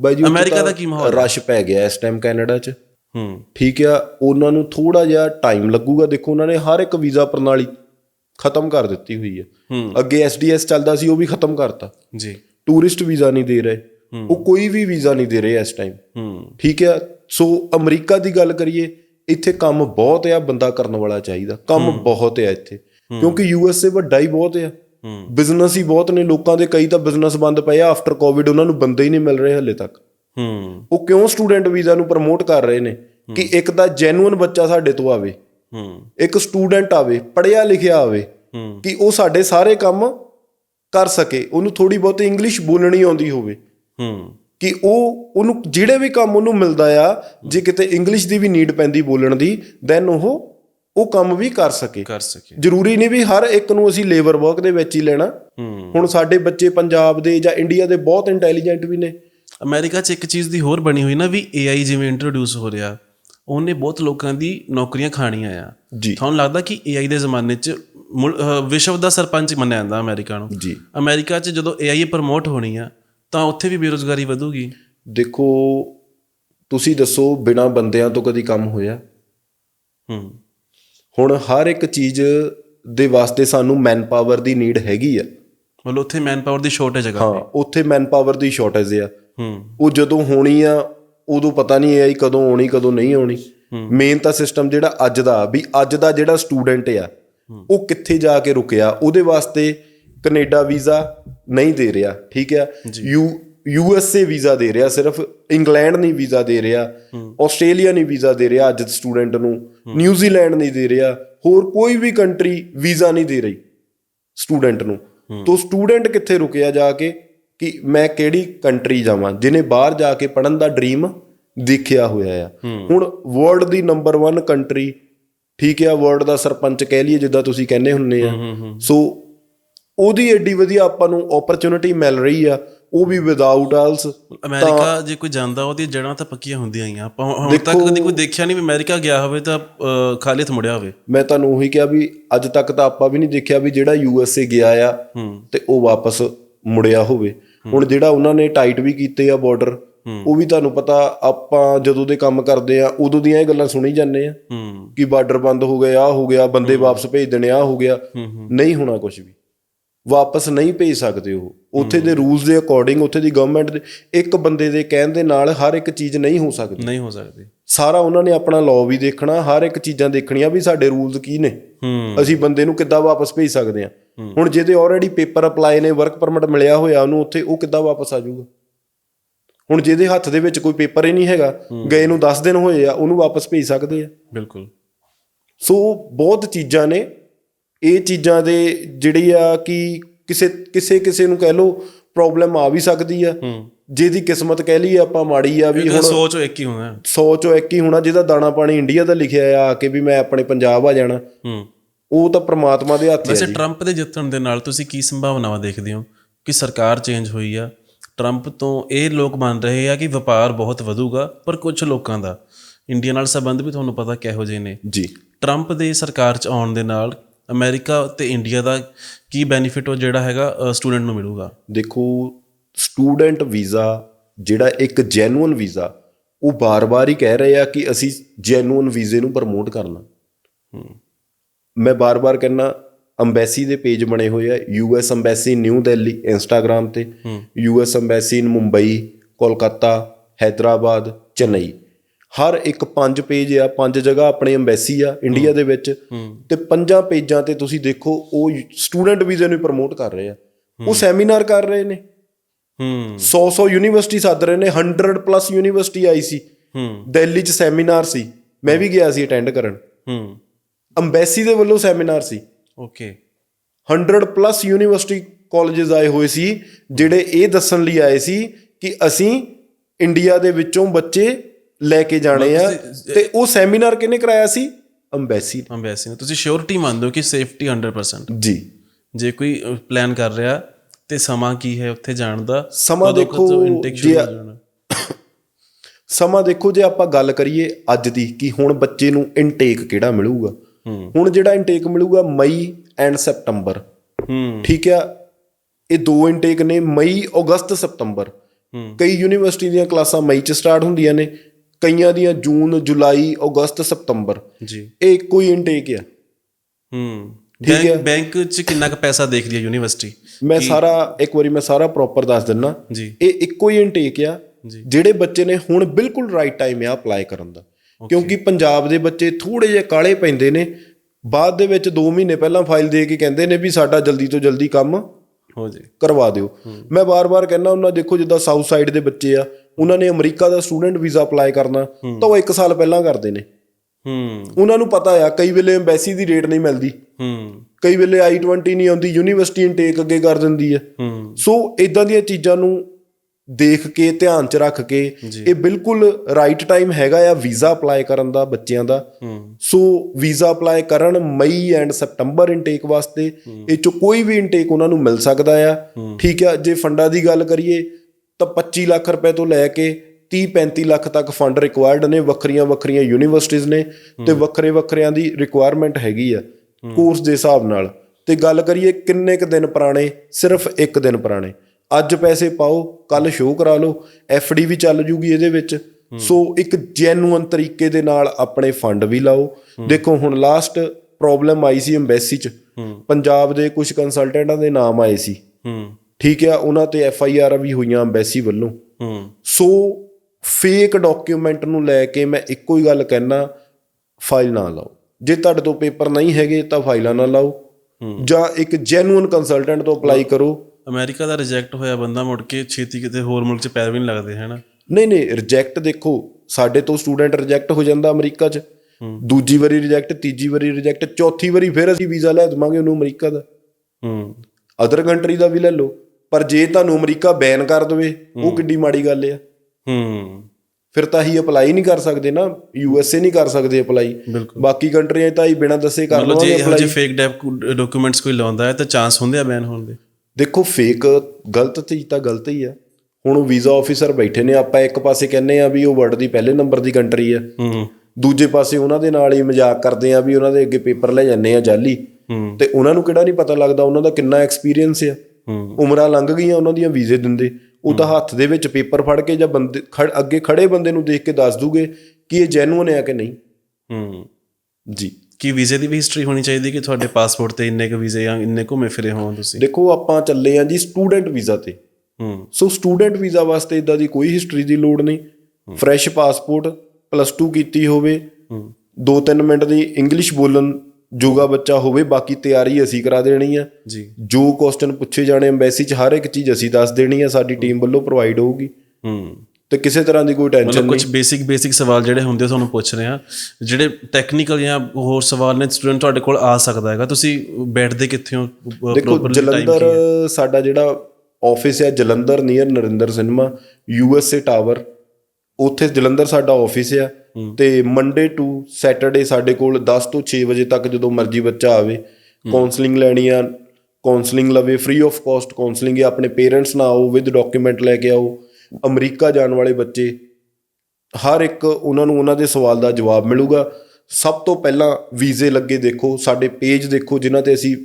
ਬਾਈ ਜੀ ਅਮਰੀਕਾ ਦਾ ਕੀ ਮਾਹੌਲ ਰਸ਼ ਪੈ ਗਿਆ ਇਸ ਟਾਈਮ ਕੈਨੇਡਾ 'ਚ। ਹੂੰ। ਠੀਕ ਆ ਉਹਨਾਂ ਨੂੰ ਥੋੜਾ ਜਿਹਾ ਟਾਈਮ ਲੱਗੂਗਾ। ਦੇਖੋ ਉਹਨਾਂ ਨੇ ਹਰ ਇੱਕ ਵੀਜ਼ਾ ਪ੍ਰਣਾਲੀ ਖਤਮ ਕਰ ਦਿੱਤੀ ਹੋਈ ਹੈ। ਅੱਗੇ ਐਸਡੀਐਸ ਚੱਲਦਾ ਸੀ ਉਹ ਵੀ ਖਤਮ ਕਰਤਾ। ਜੀ। ਟੂਰਿਸਟ ਵੀਜ਼ਾ ਨਹੀਂ ਦੇ ਰਹੇ। ਉਹ ਕੋਈ ਵੀ ਵੀਜ਼ਾ ਨਹੀਂ ਦੇ ਰਹੇ ਇਸ ਟਾਈਮ ਹੂੰ। ਠੀਕ ਹੈ ਸੋ ਅਮਰੀਕਾ ਦੀ ਗੱਲ ਕਰੀਏ ਇੱਥੇ ਕੰਮ ਬਹੁਤ ਆ ਬੰਦਾ ਕਰਨ ਵਾਲਾ ਚਾਹੀਦਾ। ਕੰਮ ਬਹੁਤ ਆ ਇੱਥੇ। ਕਿਉਂਕਿ ਯੂਐਸਏ ਵੱਡਾ ਹੀ ਬਹੁਤ ਆ। ਬਿਜ਼ਨਸ ਹੀ ਬਹੁਤ ਨੇ ਲੋਕਾਂ ਦੇ। ਕਈ ਤਾਂ ਬਿਜ਼ਨਸ ਬੰਦ ਪਏ ਆ। ਆਫਟਰ ਕੋਵਿਡ ਉਹਨਾਂ ਨੂੰ ਬੰਦੇ ਹੀ ਨਹੀਂ ਮਿਲ ਰਹੇ ਹਲੇ ਤੱਕ। ਹੂੰ ਉਹ ਕਿਉਂ ਸਟੂਡੈਂਟ ਵੀਜ਼ਾ ਨੂੰ ਪ੍ਰਮੋਟ ਕਰ ਰਹੇ ਨੇ ਕਿ ਇੱਕ ਤਾਂ ਜੈਨੂਇਨ ਬੱਚਾ ਸਾਡੇ ਤੋਂ ਆਵੇ ਹੂੰ। ਇੱਕ ਸਟੂਡੈਂਟ ਆਵੇ ਪੜਿਆ ਲਿਖਿਆ ਆਵੇ ਕਿ ਉਹ ਸਾਡੇ ਸਾਰੇ ਕੰਮ ਕਰ ਸਕੇ ਉਹਨੂੰ ਥੋੜੀ ਬਹੁਤ ਇੰਗਲਿਸ਼ ਬੋਲਣੀ ਆਉਂਦੀ ਹੋਵੇ। ਹੂੰ। ਕਿ ਉਹ ਉਹਨੂੰ ਜਿਹੜੇ ਵੀ ਕੰਮ ਉਹਨੂੰ ਮਿਲਦਾ ਆ ਜੇ ਕਿਤੇ ਇੰਗਲਿਸ਼ ਦੀ ਵੀ ਨੀਡ ਪੈਂਦੀ ਬੋਲਣ ਦੀ ਦੈਨ ਉਹ ਉਹ ਕੰਮ ਵੀ ਕਰ ਸਕੇ। ਕਰ ਸਕੇ। ਜ਼ਰੂਰੀ ਨਹੀਂ ਵੀ ਹਰ ਇੱਕ ਨੂੰ ਅਸੀਂ ਲੇਬਰ ਵਰਕ ਦੇ ਵਿੱਚ ਹੀ ਲੈਣਾ। ਹੂੰ। ਹੁਣ ਸਾਡੇ ਬੱਚੇ ਪੰਜਾਬ ਦੇ ਜਾਂ ਇੰਡੀਆ ਦੇ ਬਹੁਤ ਇੰਟੈਲੀਜੈਂਟ ਵੀ ਨੇ। ਅਮਰੀਕਾ 'ਚ ਇੱਕ ਚੀਜ਼ ਦੀ ਹੋਰ ਬਣੀ ਹੋਈ ਨਾ ਵੀ AI ਜਿਵੇਂ ਇੰਟਰੋਡਿਊਸ ਹੋ ਰਿਹਾ ਉਹਨੇ ਬਹੁਤ ਲੋਕਾਂ ਦੀ ਨੌਕਰੀਆਂ ਖਾਣੀਆਂ ਆ। ਜੀ। ਤੁਹਾਨੂੰ ਲੱਗਦਾ ਕਿ AI ਦੇ ਜ਼ਮਾਨੇ 'ਚ ਵਿਸ਼ਵ ਦਾ ਸਰਪੰਚ ਮੰਨਿਆ ਜਾਂਦਾ ਅਮਰੀਕਾ ਨੂੰ? ਜੀ। ਅਮਰੀਕਾ 'ਚ ਜਦੋਂ AI ਪ੍ਰਮੋਟ ਹੋਣੀ ਆ ਤਾਂ ਉੱਥੇ ਵੀ ਬੇਰੋਜ਼ਗਾਰੀ ਵਧੂਗੀ। ਦੇਖੋ ਤੁਸੀਂ ਦੱਸੋ ਬਿਨਾ ਬੰਦਿਆਂ ਤੋਂ ਕਦੀ ਕੰਮ ਹੋਇਆ? ਹੂੰ। ਹੁਣ ਹਰ ਇੱਕ ਚੀਜ਼ ਦੇ ਵਾਸਤੇ ਸਾਨੂੰ ਮੈਨ ਪਾਵਰ ਦੀ ਨੀਡ ਹੈਗੀ ਆ। ਮਤਲਬ ਉੱਥੇ ਮੈਨ ਪਾਵਰ ਦੀ ਸ਼ਾਰਟੇਜ ਹੈਗਾ। ਹਾਂ ਉੱਥੇ ਮੈਨ ਪਾਵਰ ਦੀ ਸ਼ਾਰਟੇਜ ਆ। ਹੂੰ ਉਹ ਜਦੋਂ ਹੋਣੀ ਆ ਉਦੋਂ ਪਤਾ ਨਹੀਂ ਆਈ ਕਦੋਂ ਆਉਣੀ ਕਦੋਂ ਨਹੀਂ ਆਉਣੀ ਮੇਨ ਤਾਂ ਸਿਸਟਮ ਜਿਹੜਾ ਅੱਜ ਦਾ ਵੀ ਅੱਜ ਦਾ ਜਿਹੜਾ ਸਟੂਡੈਂਟ ਆ ਉਹ ਕਿੱਥੇ ਜਾ ਕੇ ਰੁਕਿਆ? ਉਹਦੇ ਵਾਸਤੇ ਕੈਨੇਡਾ ਵੀਜ਼ਾ ਨਹੀਂ ਦੇ ਰਿਹਾ ਠੀਕ ਆ? U U S A visa ਦੇ ਰਿਹਾ ਸਿਰਫ ਇੰਗਲੈਂਡ ਨਹੀਂ ਵੀਜ਼ਾ ਦੇ ਰਿਹਾ ਆਸਟ੍ਰੇਲੀਆ ਨਹੀਂ ਵੀਜ਼ਾ ਦੇ ਰਿਹਾ ਅੱਜ ਦੇ ਸਟੂਡੈਂਟ ਨੂੰ ਨਿਊਜ਼ੀਲੈਂਡ ਨਹੀਂ ਦੇ ਰਿਹਾ ਹੋਰ ਕੋਈ ਵੀ ਕੰਟਰੀ ਵੀਜ਼ਾ ਨਹੀਂ ਦੇ ਰਹੀ ਸਟੂਡੈਂਟ ਨੂੰ। ਤੋ ਸਟੂਡੈਂਟ ਕਿੱਥੇ ਰੁਕਿਆ ਜਾ ਕੇ? ਕਿ ਮੈਂ ਕਿਹੜੀ ਕੰਟਰੀ ਜਾਵਾਂ ਜਿਹਨੇ ਬਾਹਰ ਜਾ ਕੇ ਪੜਨ ਦਾ ਡ੍ਰੀਮ ਦੇਖਿਆ ਹੋਇਆ ਆ। ਹੁਣ ਵਰਲਡ ਦੀ ਨੰਬਰ 1 ਕੰਟਰੀ ਠੀਕ ਆ ਵਰਲਡ ਦਾ ਸਰਪੰਚ ਕਹਿ ਲਈਏ ਜਿੱਦਾਂ ਤੁਸੀਂ ਕਹਿੰਦੇ ਹੁੰਨੇ ਆ। ਸੋ ਉਹਦੀ ਐਡੀ ਵਧੀਆ ਆਪਾਂ ਨੂੰ ਓਪਰਚੁਨਿਟੀ ਮਿਲ ਰਹੀ ਆ ਉਹ ਵੀ ਵਿਦਆਊਟ ਆਲਸ ਅਮਰੀਕਾ ਜੇ ਕੋਈ ਜਾਂਦਾ ਉਹਦੀ ਜੜ੍ਹਾਂ ਤਾਂ ਪੱਕੀਆਂ ਹੁੰਦੀਆਂ ਹੀ ਆ। ਆਪਾਂ ਹੁਣ ਤੱਕ ਕਦੀ ਕੋਈ ਦੇਖਿਆ ਨਹੀਂ ਵੀ ਅਮਰੀਕਾ ਗਿਆ ਹੋਵੇ ਤਾਂ ਖਾਲੀ ਮੁੜਿਆ ਹੋਵੇ। ਮੈਂ ਤੁਹਾਨੂੰ ਉਹੀ ਕਿਹਾ ਵੀ ਅੱਜ ਤੱਕ ਤਾਂ ਆਪਾਂ ਵੀ ਨਹੀਂ ਦੇਖਿਆ ਵੀ ਜਿਹੜਾ ਯੂਐਸਏ ਗਿਆ ਆ ਤੇ ਉਹ ਵਾਪਸ ਮੁੜਿਆ ਹੋਵੇ। ਹੁਣ ਜਿਹੜਾ ਉਹਨਾਂ ਨੇ ਟਾਈਟ ਵੀ ਕੀਤੇ ਆ ਬਾਰਡਰ ਉਹ ਵੀ ਤੁਹਾਨੂੰ ਪਤਾ ਆਪਾਂ ਜਦੋਂ ਦੇ ਕੰਮ ਕਰਦੇ ਆ ਉਦੋਂ ਦੀਆਂ ਇਹ ਗੱਲਾਂ ਸੁਣੀ ਜਾਂਦੇ ਆ। ਕਿ ਬਾਰਡਰ ਬੰਦ ਹੋ ਗਏ ਆ ਹੋ ਗਿਆ ਬੰਦੇ ਵਾਪਸ ਭੇਜ ਦੇਣੇ ਆ ਹੋ ਗਿਆ। ਨਹੀਂ ਹੋਣਾ ਕੁਝ ਵੀ। ਵਾਪਸ ਨਹੀਂ ਭੇਜ ਸਕਦੇ ਉਹ। ਉੱਥੇ ਦੇ ਰੂਲਸ ਦੇ ਅਕੋਰਡਿੰਗ ਉੱਥੇ ਦੀ ਗਵਰਨਮੈਂਟ ਦੇ ਇੱਕ ਬੰਦੇ ਦੇ ਕਹਿਣ ਦੇ ਨਾਲ ਹਰ ਇੱਕ ਚੀਜ਼ ਨਹੀਂ ਹੋ ਸਕਦੀ। ਨਹੀਂ ਹੋ ਸਕਦੀ। ਸਾਰਾ ਉਹਨਾਂ ਨੇ ਆਪਣਾ ਲਾਅ ਵੀ ਦੇਖਣਾ ਹਰ ਇੱਕ ਚੀਜ਼ਾਂ ਦੇਖਣੀਆਂ ਵੀ ਸਾਡੇ ਰੂਲਸ ਕੀ ਨੇ। ਅਸੀਂ ਬੰਦੇ ਨੂੰ ਕਿੱਦਾਂ ਵਾਪਸ ਭੇਜ ਸਕਦੇ ਹਾਂ ਹੁਣ ਜਿਹਦੇ ਆਲਰੇਡੀ ਪੇਪਰ ਅਪਲਾਈ ਨੇ ਵਰਕ ਪਰਮਿਟ ਮਿਲਿਆ ਹੋਇਆ ਉਹਨੂੰ ਉੱਥੇ ਉਹ ਕਿੱਦਾਂ ਵਾਪਸ ਆ ਜਾਊਗਾ? ਹੁਣ ਜਿਹਦੇ ਹੱਥ ਦੇ ਵਿੱਚ ਕੋਈ ਪੇਪਰ ਹੀ ਨਹੀਂ ਹੈਗਾ ਗਏ ਨੂੰ 10 ਦਿਨ ਹੋਏ ਆ ਉਹਨੂੰ ਵਾਪਸ ਭੇਜ ਸਕਦੇ ਆ। ਬਿਲਕੁਲ। ਸੋ ਬਹੁਤ ਚੀਜ਼ਾਂ ਨੇ ਇਹ ਚੀਜ਼ਾਂ ਦੇ ਜਿਹੜੀ ਆ ਕਿ ਕਿਸੇ ਕਿਸੇ ਕਿਸੇ ਨੂੰ ਕਹਿ ਲੋ ਪ੍ਰੋਬਲਮ ਆ ਵੀ ਸਕਦੀ ਆ। ਜਿਹਦੀ ਕਿਸਮਤ ਕਹਿ ਲਈਏ ਆਪਾਂ ਮਾੜੀ ਆ ਵੀ ਹੁਣ ਸੋਚ ਇੱਕ ਹੀ ਹੁੰਦਾ 100 ਚੋਂ ਇੱਕ ਹੀ ਹੋਣਾ ਜਿਹਦਾ ਦਾਣਾ ਪਾਣੀ ਇੰਡੀਆ ਦਾ ਲਿਖਿਆ ਆ ਆ ਕੇ ਵੀ ਮੈਂ ਆਪਣੇ ਪੰਜਾਬ ਆ ਜਾਣਾ। ਹੂੰ। ਉਹ ਤਾਂ ਪ੍ਰਮਾਤਮਾ ਦੇ ਹੱਥ ਵੈਸੇ ਹੈ ਜੀ। ਟਰੰਪ ਦੇ ਜਿੱਤਣ ਦੇ ਨਾਲ ਤੁਸੀਂ ਕੀ ਸੰਭਾਵਨਾਵਾਂ ਦੇਖਦੇ ਹੋ? ਕਿ ਸਰਕਾਰ ਚੇਂਜ ਹੋਈ ਆ? ਟਰੰਪ ਤੋਂ ਇਹ ਲੋਕ ਮੰਨ ਰਹੇ ਆ ਕਿ ਵਪਾਰ ਬਹੁਤ ਵਧੂਗਾ ਪਰ ਕੁਝ ਲੋਕਾਂ ਦਾ। ਇੰਡੀਆ ਨਾਲ ਸੰਬੰਧ ਵੀ ਤੁਹਾਨੂੰ ਪਤਾ ਕਿਹੋ ਜਿਹੇ ਨੇ। ਜੀ। ਟਰੰਪ ਦੇ ਸਰਕਾਰ ਚ ਆਉਣ ਦੇ ਨਾਲ ਅਮਰੀਕਾ ਤੇ ਇੰਡੀਆ ਦਾ ਕੀ ਬੈਨੀਫਿਟ ਉਹ ਜਿਹੜਾ ਹੈਗਾ ਸਟੂਡੈਂਟ ਨੂੰ ਮਿਲੂਗਾ? ਦੇਖੋ ਸਟੂਡੈਂਟ ਵੀਜ਼ਾ ਜਿਹੜਾ ਇੱਕ ਜੈਨੂਇਨ ਵੀਜ਼ਾ ਉਹ ਬਾਰ-ਬਾਰ ਹੀ ਕਹਿ ਰਹੇ ਆ ਕਿ ਅਸੀਂ ਜੈਨੂਇਨ ਵੀਜ਼ੇ ਨੂੰ ਪ੍ਰਮੋਟ ਕਰਨਾ। ਮੈਂ ਬਾਰ-ਬਾਰ ਕਹਿੰਨਾ ਅੰਬੈਸੀ ਦੇ ਪੇਜ ਬਣੇ ਹੋਏ ਆ US embassy New Delhi Instagram ਤੇ US embassy in Mumbai Kolkata Hyderabad Chennai ਹਰ ਇੱਕ ਪੰਜ ਪੇਜ ਆ ਪੰਜ ਜਗ੍ਹਾ ਆਪਣੇ ਅੰਬੈਸੀ ਆ ਇੰਡੀਆ ਦੇ ਵਿੱਚ। ਤੇ ਪੰਜਾਂ ਪੇਜਾਂ ਤੇ ਤੁਸੀਂ ਦੇਖੋ ਉਹ ਸਟੂਡੈਂਟ ਵੀਜ਼ੇ ਨੂੰ ਪ੍ਰਮੋਟ ਕਰ ਰਹੇ ਆ। ਉਹ ਸੈਮੀਨਾਰ ਕਰ ਰਹੇ ਨੇ। ਹੂੰ। 100 100 ਯੂਨੀਵਰਸਿਟੀ ਸੱਦ ਰਹੇ ਨੇ 100 ਪਲੱਸ ਯੂਨੀਵਰਸਿਟੀ ਆਈ ਸੀ। ਹੂੰ। ਦਿੱਲੀ 'ਚ ਸੈਮੀਨਾਰ ਸੀ। ਮੈਂ ਵੀ ਗਿਆ ਸੀ ਅਟੈਂਡ ਕਰਨ। ਹੂੰ। ਅੰਬੈਸੀ ਦੇ ਵੱਲੋਂ ਸੈਮੀਨਾਰ ਸੀ। ਓਕੇ 100 ਪਲੱਸ ਯੂਨੀਵਰਸਿਟੀ ਕਾਲਜਸ ਆਏ ਹੋਏ ਸੀ ਜਿਹੜੇ ਇਹ ਦੱਸਣ ਲਈ ਆਏ ਸੀ ਕਿ ਅਸੀਂ ਇੰਡੀਆ ਦੇ ਵਿੱਚੋਂ ਬੱਚੇ ਲੈ ਕੇ ਜਾਣੇ ਆ। ਤੇ ਉਹ ਸੈਮੀਨਾਰ ਕਿਹਨੇ ਕਰਾਇਆ ਸੀ? ਅੰਬੈਸੀ ਅੰਬੈਸੀ ਨੂੰ। ਤੁਸੀਂ ਸ਼ੋਰਿਟੀ ਮੰਨਦੇ ਹੋ ਕਿ ਸੇਫਟੀ 100% ਜੀ। ਜੇ ਕੋਈ ਪਲਾਨ ਕਰ ਰਿਹਾ ਤੇ ਸਮਾਂ ਕੀ ਹੈ ਉੱਥੇ ਜਾਣ ਦਾ ਸਮਾਂ ਦੇਖੋ, ਜੇ-? ਸਮਾਂ ਦੇਖੋ ਜੇ ਆਪਾਂ ਗੱਲ ਕਰੀਏ ਅੱਜ ਦੀ ਕਿ ਹੁਣ ਬੱਚੇ ਨੂੰ ਇਨਟੇਕ ਕਿਹੜਾ ਮਿਲੂਗਾ। ਹੁਣ ਜਿਹੜਾ ਇਨਟੇਕ ਮਿਲੂਗਾ ਮਈ ਐਂਡ ਸਪਟੰਬਰ। ਹੂੰ। ਠੀਕ ਆ? ਇਹ ਦੋ ਇਨਟੇਕ ਨੇ ਮਈ ਅਗਸਤ ਸਪਟੰਬਰ। ਕਈ ਯੂਨੀਵਰਸਿਟੀ ਦੀਆਂ ਕਲਾਸਾਂ ਮਈ ਚ ਸਟਾਰਟ ਹੁੰਦੀਆਂ ਨੇ ਕਈਆਂ ਦੀਆਂ ਜੂਨ ਜੁਲਾਈ ਅਗਸਤ ਸਪਟੰਬਰ। ਜੀ। ਇਹ ਇੱਕੋ ਹੀ ਇਨਟੇਕ ਆ। ਹੂੰ। ਠੀਕ ਹੈ। ਬੈਂਕ ਚ ਕਿੰਨਾ ਕੁ ਪੈਸਾ ਦੇਖਦੀ ਹੈ ਯੂਨੀਵਰਸਿਟੀ ਮੈਂ ਸਾਰਾ ਇੱਕ ਵਾਰੀ ਮੈਂ ਸਾਰਾ ਪ੍ਰੋਪਰ ਦੱਸ ਦਿੰਨਾ। ਜੀ। ਇਹ ਇੱਕੋ ਹੀ ਇਨਟੇਕ ਆ। ਜਿਹੜੇ ਬੱਚੇ ਨੇ ਹੁਣ ਬਿਲਕੁਲ ਰਾਈਟ ਟਾਈਮ ਆ ਅਪਲਾਈ ਕਰਨ ਦਾ। ਕਿਉਂਕਿ ਪੰਜਾਬ ਦੇ ਬੱਚੇ ਥੋੜੇ ਜਿਹੇ ਕਾਲੇ ਪੈਂਦੇ ਨੇ ਬਾਅਦ ਦੇ ਵਿੱਚ 2 ਮਹੀਨੇ ਪਹਿਲਾਂ ਫਾਈਲ ਦੇ ਕੇ ਕਹਿੰਦੇ ਨੇ ਵੀ ਸਾਡਾ ਜਲਦੀ ਤੋਂ ਜਲਦੀ ਕੰਮ ਹੋ ਜੇ ਕਰਵਾ ਦਿਓ। ਮੈਂ ਬਾਰ-ਬਾਰ ਕਹਿੰਦਾ ਉਹਨਾਂ ਦੇਖੋ ਜਿੱਦਾਂ ਸਾਊਥ ਸਾਈਡ ਦੇ ਬੱਚੇ ਆ ਉਹਨਾਂ ਨੇ ਅਮਰੀਕਾ ਦਾ ਸਟੂਡੈਂਟ ਵੀਜ਼ਾ ਅਪਲਾਈ ਕਰਨਾ ਤਾਂ ਉਹ 1 ਸਾਲ ਪਹਿਲਾਂ ਕਰਦੇ ਨੇ। ਹੂੰ। ਉਹਨਾਂ ਨੂੰ ਪਤਾ ਆ ਕਈ ਵੇਲੇ ਐਮਬੈਸੀ ਦੀ ਰੇਟ ਨਹੀਂ ਮਿਲਦੀ। ਹੂੰ। ਕਈ ਵੇਲੇ I20 ਨਹੀਂ ਆਉਂਦੀ ਯੂਨੀਵਰਸਿਟੀ ਇਨਟੇਕ ਅੱਗੇ ਕਰ ਦਿੰਦੀ ਹੈ ਹੂੰ। ਸੋ ਇਦਾਂ ਦੀਆਂ ਚੀਜ਼ਾਂ ਨੂੰ ਦੇਖ ਕੇ ਧਿਆਨ 'ਚ ਰੱਖ ਕੇ ਇਹ ਬਿਲਕੁਲ ਰਾਈਟ ਟਾਈਮ ਹੈਗਾ ਆ ਵੀਜ਼ਾ ਅਪਲਾਈ ਕਰਨ ਦਾ ਬੱਚਿਆਂ ਦਾ। ਸੋ ਵੀਜ਼ਾ ਅਪਲਾਈ ਕਰਨ ਮਈ ਐਂਡ ਸਪਟੰਬਰ ਇਨਟੇਕ ਵਾਸਤੇ ਇਹ ਚ ਕੋਈ ਵੀ ਇਨਟੇਕ ਉਹਨਾਂ ਨੂੰ ਮਿਲ ਸਕਦਾ ਆ। ਠੀਕ ਆ ਜੇ ਫੰਡਾਂ ਦੀ ਗੱਲ ਕਰੀਏ ਤਾਂ 25 ਲੱਖ ਰੁਪਏ ਤੋਂ ਲੈ ਕੇ 30 35 ਲੱਖ ਤੱਕ ਫੰਡ ਰਿਕੁਆਇਰਡ ਨੇ ਵੱਖਰੀਆਂ ਵੱਖਰੀਆਂ ਯੂਨੀਵਰਸਿਟੀਆਂ ਨੇ ਤੇ ਵੱਖਰੇ ਵੱਖਰਿਆਂ ਦੀ ਰਿਕੁਆਇਰਮੈਂਟ ਹੈਗੀ ਆ ਕੋਰਸ ਦੇ ਹਿਸਾਬ ਨਾਲ। ਤੇ ਗੱਲ ਕਰੀਏ ਕਿੰਨੇ ਕ ਦਿਨ ਪੁਰਾਣੇ ਸਿਰਫ ਇੱਕ ਦਿਨ ਪੁਰਾਣੇ। ਅੱਜ ਪੈਸੇ ਪਾਓ ਕੱਲ ਸ਼ੋਅ ਕਰਾ ਲਓ ਡੀ ਵੀ ਚੱਲ ਜੂਗੀ ਇਹਦੇ ਵਿੱਚ। ਸੋ ਇੱਕ ਜੈਨੂਅਨ ਤਰੀਕੇ ਦੇ ਨਾਲ ਆਪਣੇ ਫੰਡ ਵੀ ਲਾਓ। ਦੇਖੋ, ਹੁਣ ਲਾਸਟ ਪ੍ਰੋਬਲਮ ਆਈ ਸੀ ਐਮਬੈਸੀ ਚ। ਪੰਜਾਬ ਦੇ ਕੁਝ ਕੰਸਲਟੈਂਟਾਂ ਦੇ ਨਾਮ ਆਏ ਸੀ। ਠੀਕ ਆ, ਉਹਨਾਂ ਤੇ ਐਫ ਆਈ ਆਰ ਵੀ ਹੋਈਆਂ ਐਮਬੈਸੀ ਵੱਲੋਂ। ਸੋ ਫੇਕ ਡਾਕੂਮੈਂਟ ਨੂੰ ਲੈ ਕੇ ਮੈਂ ਇੱਕੋ ਹੀ ਗੱਲ ਕਹਿਣਾ ਫਾਈਲ ਨਾ ਲਾਓ। ਜੇ ਤੁਹਾਡੇ ਤੋਂ ਪੇਪਰ ਨਹੀਂ ਹੈਗੇ, ਤਾਂ ਫਾਈਲਾਂ ਨਾ ਲਾਓ। ਜਾਂ ਇੱਕ ਜੈਨੂਅਨ ਕੰਸਲਟੈਂਟ ਤੋਂ ਅਪਲਾਈ ਕਰੋ। ਅਮਰੀਕਾ ਦਾ ਰਿਜੈਕਟ ਹੋਇਆ ਬੰਦਾ ਮੁੜ ਕੇ ਛੇਤੀ ਕਿਤੇ ਹੋਰ ਮੁਲਕ ਚ ਪੈਰ ਵੀ ਨਹੀਂ ਲੱਗਦੇ ਹੈ ਨਾ? ਨਹੀਂ ਨਹੀਂ ਰਿਜੈਕਟ ਦੇਖੋ ਸਾਡੇ ਤੋਂ ਸਟੂਡੈਂਟ ਰਿਜੈਕਟ ਹੋ ਜਾਂਦਾ ਅਮਰੀਕਾ 'ਚ। ਦੂਜੀ ਵਾਰੀ ਰਿਜੈਕਟ ਤੀਜੀ ਵਾਰੀ ਰਿਜੈਕਟ ਚੌਥੀ ਵਾਰੀ ਫਿਰ ਅਸੀਂ ਵੀਜ਼ਾ ਲੈ ਦੇਵਾਂਗੇ ਉਹਨੂੰ ਅਮਰੀਕਾ ਦਾ। ਹੂੰ। ਅਦਰ ਕੰਟਰੀ ਦਾ ਵੀ ਲੈ ਲਓ। ਪਰ ਜੇ ਤੁਹਾਨੂੰ ਅਮਰੀਕਾ ਬੈਨ ਕਰ ਦੇਵੇ ਉਹ ਕਿੱਡੀ ਮਾੜੀ ਗੱਲ ਆ। ਹੂੰ। ਫਿਰ ਤਾਂ ਹੀ ਅਪਲਾਈ ਨਹੀਂ ਕਰ ਸਕਦੇ ਨਾ। ਯੂ ਐਸ ਏ ਨਹੀਂ ਕਰ ਸਕਦੇ ਅਪਲਾਈ। ਬਾਕੀ ਕੰਟਰੀਆਂ ਤਾਂ ਹੀ ਬਿਨਾਂ ਦੱਸੇ ਕਰ ਮਤਲਬ ਜੇ ਲਵਾਂਗੇ ਇਹੋ ਜਿਹੇ ਅਪਲਾਈ ਫੇਕ ਡਾਕੂਮੈਂਟਸ ਕੋਈ ਲਾਉਂਦਾ ਹੈ ਤਾਂ ਚਾਂਸ ਹੁੰਦੇ ਆ ਬੈਨ ਹੋਣ ਦੇ। ਦੇਖੋ ਫੇਕ ਗਲਤ ਚੀਜ਼ ਤਾਂ ਗਲਤ ਹੀ ਆ। ਹੁਣ ਉਹ ਵੀਜ਼ਾ ਆਫੀਸਰ ਬੈਠੇ ਨੇ ਆਪਾਂ ਇੱਕ ਪਾਸੇ ਕਹਿੰਨੇ ਆ ਵੀ ਉਹ ਵਰਲਡ ਦੀ ਪਹਿਲੇ ਨੰਬਰ ਦੀ ਕੰਟਰੀ ਆ। ਹੂੰ ਦੂਜੇ ਪਾਸੇ ਉਹਨਾਂ ਦੇ ਨਾਲ ਹੀ ਮਜ਼ਾਕ ਕਰਦੇ ਆ ਵੀ ਉਹਨਾਂ ਦੇ ਅੱਗੇ ਪੇਪਰ ਲੈ ਜਾਂਦੇ ਆ ਜਾਲੀ। ਹੂੰ। ਤੇ ਉਹਨਾਂ ਨੂੰ ਕਿਹੜਾ ਨਹੀਂ ਪਤਾ ਲੱਗਦਾ ਉਹਨਾਂ ਦਾ ਕਿੰਨਾ ਐਕਸਪੀਰੀਅੰਸ ਆ। ਹੂੰ। ਉਮਰਾਂ ਲੰਘ ਗਈਆਂ ਉਹਨਾਂ ਦੀਆਂ ਵੀਜ਼ੇ ਦਿੰਦੇ। ਉਹ ਤਾਂ ਹੱਥ ਦੇ ਵਿੱਚ ਪੇਪਰ ਫੜ ਕੇ ਜਾਂ ਬੰਦੇ ਅੱਗੇ ਖੜੇ ਬੰਦੇ ਨੂੰ ਦੇਖ ਕੇ ਦੱਸ ਦੂਗੇ ਕਿ ਇਹ ਜੈਨੂਅਨ ਹੈ ਕਿ ਨਹੀਂ। ਹੂੰ। ਜੀ। ਕੀ ਵੀਜ਼ੇ ਦੀ ਵੀ ਹਿਸਟਰੀ ਹੋਣੀ ਚਾਹੀਦੀ ਕਿ ਤੁਹਾਡੇ ਪਾਸਪੋਰਟ ਤੇ ਇੰਨੇ ਕੁ ਵੀਜ਼ੇ ਜਾਂ ਇੰਨੇ ਘੁੰਮੇ ਫਿਰੇ ਹੋਣ ਤੁਸੀਂ? ਦੇਖੋ ਆਪਾਂ ਚੱਲੇ ਆ ਜੀ ਸਟੂਡੈਂਟ ਵੀਜ਼ਾ ਤੇ। ਹੂੰ। ਸੋ ਸਟੂਡੈਂਟ ਵੀਜ਼ਾ ਵਾਸਤੇ ਇਦਾਂ ਦੀ ਕੋਈ ਹਿਸਟਰੀ ਦੀ ਲੋੜ ਨਹੀਂ। ਫਰੈਸ਼ ਪਾਸਪੋਰਟ ਪਲੱਸ 2 ਕੀਤੀ ਹੋਵੇ। ਹੂੰ। 2-3 ਮਿੰਟ ਦੀ ਇੰਗਲਿਸ਼ ਬੋਲਣ ਜੋਗਾ ਬੱਚਾ ਹੋਵੇ ਬਾਕੀ ਤਿਆਰੀ ਅਸੀਂ ਕਰਾ ਦੇਣੀ ਆ। ਜੀ। ਜੋ ਕੁਐਸਚਨ ਪੁੱਛੇ ਜਾਣੇ ਐਮਬੈਸੀ 'ਚ ਹਰ ਇੱਕ ਚੀਜ਼ ਅਸੀਂ ਦੱਸ ਦੇਣੀ ਆ ਸਾਡੀ ਟੀਮ ਵੱਲੋਂ ਪ੍ਰੋਵਾਈਡ ਹੋਊਗੀ। ਹੂੰ। ਤੇ ਕਿਸੇ ਤਰ੍ਹਾਂ ਦੀ ਕੋਈ ਟੈਨਸ਼ਨ ਮਤਲਬ ਨਹੀਂ। ਕੁਝ ਬੇਸਿਕ ਬੇਸਿਕ ਸਵਾਲ ਜਿਹੜੇ ਹੁੰਦੇ ਤੁਹਾਨੂੰ ਪੁੱਛ ਰਹੇ ਆ ਜਿਹੜੇ ਟੈਕਨੀਕਲ ਜਾਂ ਹੋਰ ਸਵਾਲ ਨੇ ਸਟੂਡੈਂਟ ਤੁਹਾਡੇ ਕੋਲ ਆ ਸਕਦਾ ਹੈਗਾ। ਤੁਸੀਂ ਬੈਠਦੇ ਕਿੱਥੇ ਹੋ? time ਜਲੰਧਰ? ਸਾਡਾ ਜਿਹੜਾ ਆਫਿਸ ਹੈ Jalandhar near Narinder cinema USA tower ਉੱਥੇ ਜਲੰਧਰ ਸਾਡਾ ਆਫਿਸ ਆ ਤੇ ਮੰਡੇ ਟੂ ਸੈਟਰਡੇ ਸਾਡੇ ਕੋਲ 10 ਤੋਂ 6 ਵਜੇ ਤੱਕ ਜਦੋਂ ਮਰਜ਼ੀ ਬੱਚਾ ਆਵੇ। ਕਾਉਂਸਲਿੰਗ ਲੈਣੀ ਆ ਕਾਉਂਸਲਿੰਗ ਲਵੇ ਫ੍ਰੀ ਆਫ ਕਾਸਟ ਕਾਉਂਸਲਿੰਗ ਹੈ ਆਪਣੇ ਪੇਰੈਂਟਸ ਨਾਲ ਆਓ ਵਿਦ ਡਾਕੂਮੈਂਟ ਲੈ ਕੇ ਆਓ। ਅਮਰੀਕਾ ਜਾਣ ਵਾਲੇ ਬੱਚੇ ਹਰ ਇੱਕ ਉਹਨਾਂ ਨੂੰ ਉਹਨਾਂ ਦੇ ਸਵਾਲ ਦਾ ਜਵਾਬ ਮਿਲੂਗਾ। ਸਭ ਤੋਂ ਪਹਿਲਾਂ ਵੀਜ਼ੇ ਲੱਗੇ ਦੇਖੋ ਸਾਡੇ ਪੇਜ ਦੇਖੋ ਜਿਨ੍ਹਾਂ ਤੇ ਅਸੀਂ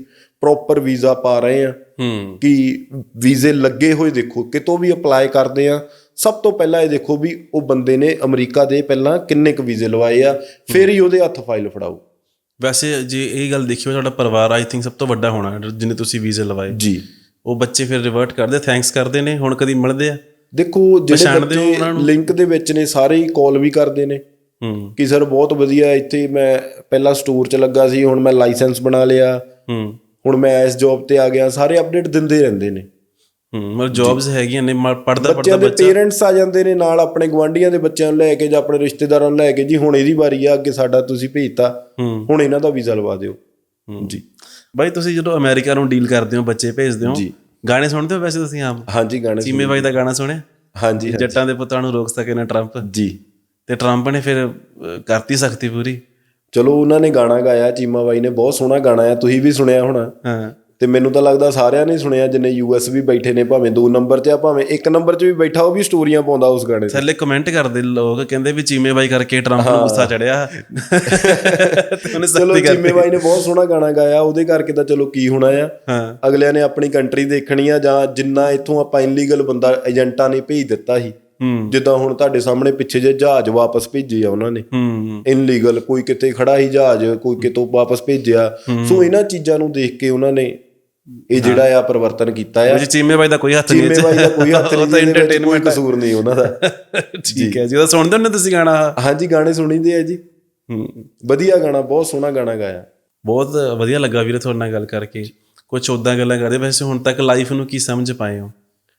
ਪ੍ਰੋਪਰ ਵੀਜ਼ਾ ਪਾ ਰਹੇ ਹਾਂ। ਹੂੰ। ਕਿ ਵੀਜ਼ੇ ਲੱਗੇ ਹੋਏ ਦੇਖੋ ਕਿਤੋਂ ਵੀ ਅਪਲਾਈ ਕਰਦੇ ਆ ਸਭ ਤੋਂ ਪਹਿਲਾਂ ਇਹ ਦੇਖੋ ਵੀ ਉਹ ਬੰਦੇ ਨੇ ਅਮਰੀਕਾ ਦੇ ਪਹਿਲਾਂ ਕਿੰਨੇ ਕੁ ਵੀਜ਼ੇ ਲਵਾਏ ਆ ਫਿਰ ਹੀ ਉਹਦੇ ਹੱਥ ਫਾਈਲ ਫੜਾਓ। ਵੈਸੇ ਜੇ ਇਹ ਗੱਲ ਦੇਖਿਓ ਤੁਹਾਡਾ ਪਰਿਵਾਰ ਆਈ ਥਿੰਕ ਸਭ ਤੋਂ ਵੱਡਾ ਹੋਣਾ ਜਿਹਨੇ ਤੁਸੀਂ ਵੀਜ਼ੇ ਲਵਾਏ। ਜੀ। ਉਹ ਬੱਚੇ ਫਿਰ ਰਿਵਰਟ ਕਰਦੇ ਥੈਂਕਸ ਕਰਦੇ ਨੇ ਹੁਣ ਕਦੀ ਮਿਲਦੇ ਆ। ਦੇਖੋ ਜਿਹੜੇ ਬੱਚੇ? ਲਿੰਕ ਦੇ ਵਿੱਚ ਨੇ ਸਾਰੇ ਹੀ ਕਾਲ ਵੀ ਕਰਦੇ ਨੇ ਹੂੰ। ਕਿ ਸਰ ਬਹੁਤ ਵਧੀਆ ਇੱਥੇ ਮੈਂ ਪਹਿਲਾਂ ਸਟੋਰ 'ਚ ਲੱਗਾ ਸੀ ਹੁਣ ਮੈਂ ਲਾਇਸੈਂਸ ਬਣਾ ਲਿਆ। ਹੂੰ। ਹੁਣ ਮੈਂ ਇਸ ਜੌਬ ਤੇ ਆ ਗਿਆ ਸਾਰੇ ਅਪਡੇਟ ਦਿੰਦੇ ਰਹਿੰਦੇ ਨੇ। ਹੂੰ ਮਤਲਬ ਜੌਬਸ ਹੈਗੀਆਂ ਨੇ ਪੜਦਾ ਪੜਦਾ ਬੱਚਾ। ਪੇਰੈਂਟਸ ਆ ਜਾਂਦੇ ਨੇ ਨਾਲ ਆਪਣੇ ਗਵਾਂਢੀਆਂ ਦੇ ਬੱਚਿਆਂ ਨੂੰ ਲੈ ਕੇ ਜਾਂ ਆਪਣੇ ਰਿਸ਼ਤੇਦਾਰਾਂ ਨੂੰ ਲੈ ਕੇ। ਜੀ ਹੁਣ ਇਹਦੀ ਵਾਰੀ ਆ ਅੱਗੇ ਸਾਡਾ ਤੁਸੀਂ ਭੇਜਤਾ। ਹੁਣ ਇਹਨਾਂ ਦਾ ਵੀਜ਼ਾ ਲਵਾ ਦਿਓ। ਜੀ। ਬਾਈ ਤੁਸੀਂ ਜਦੋਂ ਅਮਰੀਕਾ ਨੂੰ ਡੀਲ ਕਰਦੇ ਹੋ ਬੱਚੇ ਭੇਜਦੇ ਹੋ ਜੀ। ਗਾਣੇ ਸੁਣਦੇ ਹੋ ਵੈਸੇ ਤੁਸੀਂ ਆਮ? ਹਾਂਜੀ ਗਾਣੇ ਚੀਮੇ ਬਾਈ ਦਾ ਗਾਣਾ ਸੁਣਿਆ? ਹਾਂਜੀ। ਜੱਟਾਂ ਦੇ ਪੁੱਤਾਂ ਨੂੰ ਰੋਕ ਸਕੇ ਨਾ ਟਰੰਪ? ਜੀ। ਤੇ ਟਰੰਪ ਨੇ ਫਿਰ ਕਰਤੀ ਸਖਤੀ ਪੂਰੀ? ਚਲੋ ਉਹਨਾਂ ਨੇ ਗਾਣਾ ਗਾਇਆ ਚੀਮਾ ਬਾਈ ਨੇ ਬਹੁਤ ਸੋਹਣਾ ਗਾਣਾ ਆ ਤੁਸੀਂ ਵੀ ਸੁਣਿਆ ਹੋਣਾ। ਹਾਂ। ਤੇ ਮੈਨੂੰ ਤਾਂ ਲੱਗਦਾ ਸਾਰਿਆਂ ਨੇ ਸੁਣਿਆ ਜਿੰਨੇ ਯੂਐਸ ਵੀ ਬੈਠੇ ਨੇ ਭਾਵੇਂ 2 ਨੰਬਰ 'ਚ ਆ ਭਾਵੇਂ 1 ਨੰਬਰ 'ਚ ਵੀ ਬੈਠਾ ਉਹ ਵੀ ਸਟੋਰੀਆਂ ਪਾਉਂਦਾ ਉਸ ਗਾਣੇ ਥੱਲੇ ਕਮੈਂਟ ਕਰਦੇ ਲੋਕ ਕਹਿੰਦੇ ਵੀ ਚੀਮੇ ਬਾਈ ਕਰਕੇ ਟਰੰਪ ਨੂੰ ਗੁੱਸਾ ਚੜਿਆ। ਤੇ ਉਹਨੇ ਚੀਮੇ ਬਾਈ ਨੇ ਬਹੁਤ ਸੋਹਣਾ ਗਾਣਾ ਗਾਇਆ ਉਹਦੇ ਕਰਕੇ ਤਾਂ ਚਲੋ ਕੀ ਹੋਣਾ ਆ। ਅਗਲਿਆਂ ਨੇ ਆਪਣੀ ਕੰਟਰੀ ਦੇਖਣੀ ਆ ਜਾਂ ਜਿੰਨਾ ਇੱਥੋਂ ਆਪਾਂ ਇਨਲੀਗਲ ਬੰਦਾ ਏਜੰਟਾਂ ਨੇ ਭੇਜ ਦਿੱਤਾ ਸੀ। ਜਿੱਦਾਂ ਹੁਣ ਤੁਹਾਡੇ ਸਾਹਮਣੇ ਪਿੱਛੇ ਜੇ ਜਹਾਜ਼ ਵਾਪਸ ਭੇਜੇ ਆ ਉਹਨਾਂ ਨੇ। ਇਨਲੀਗਲ ਕੋਈ ਕਿਤੇ ਖੜਾ ਹੀ ਜਹਾਜ਼ ਕੋਈ ਕਿਤੋਂ ਵਾਪਸ ਭੇਜਿਆ। ਸੋ ਇਹਨਾਂ ਚੀਜ਼ਾਂ ਨੂੰ ਦੇਖ ਕੇ ਉਹਨਾਂ ਨੇ ਇਹ ਜਿਹੜਾ ਆ ਪਰਿਵਰਤਨ ਕੀਤਾ ਆ ਉਹ ਚੀਮੇ ਬਾਈ ਦਾ ਕੋਈ ਹੱਥ ਨਹੀਂ ਚੀਮੇ ਬਾਈ ਦਾ ਕੋਈ ਹੱਥ ਉਹ ਨਹੀਂ ਤਾਂ ਕੋਈ entertainment ਆ। ਕਸੂਰ ਨਹੀਂ ਉਹਨਾਂ ਦਾ। ਠੀਕ ਹੈ ਜੀ ਉਹ ਸੁਣਦੇ ਹੁੰਦੇ ਤੁਸੀਂ ਗਾਣਾ? ਹਾਂਜੀ ਗਾਣੇ ਸੁਣੀਦੇ ਆ ਜੀ। ਹੂੰ। ਵਧੀਆ ਗਾਣਾ ਬਹੁਤ ਸੋਹਣਾ ਗਾਣਾ ਗਾਇਆ। ਬਹੁਤ ਵਧੀਆ ਲੱਗਾ ਵੀਰੇ ਤੁਹਾਡੇ ਨਾਲ ਗੱਲ ਕਰਕੇ। ਕੁਝ ਉਦਾਂ ਗੱਲਾਂ ਕਰਦੇ ਵੈਸੇ ਹੁਣ ਤੱਕ ਲਾਈਫ ਨੂੰ ਕੀ ਸਮਝ ਪਾਏ ਹੋ?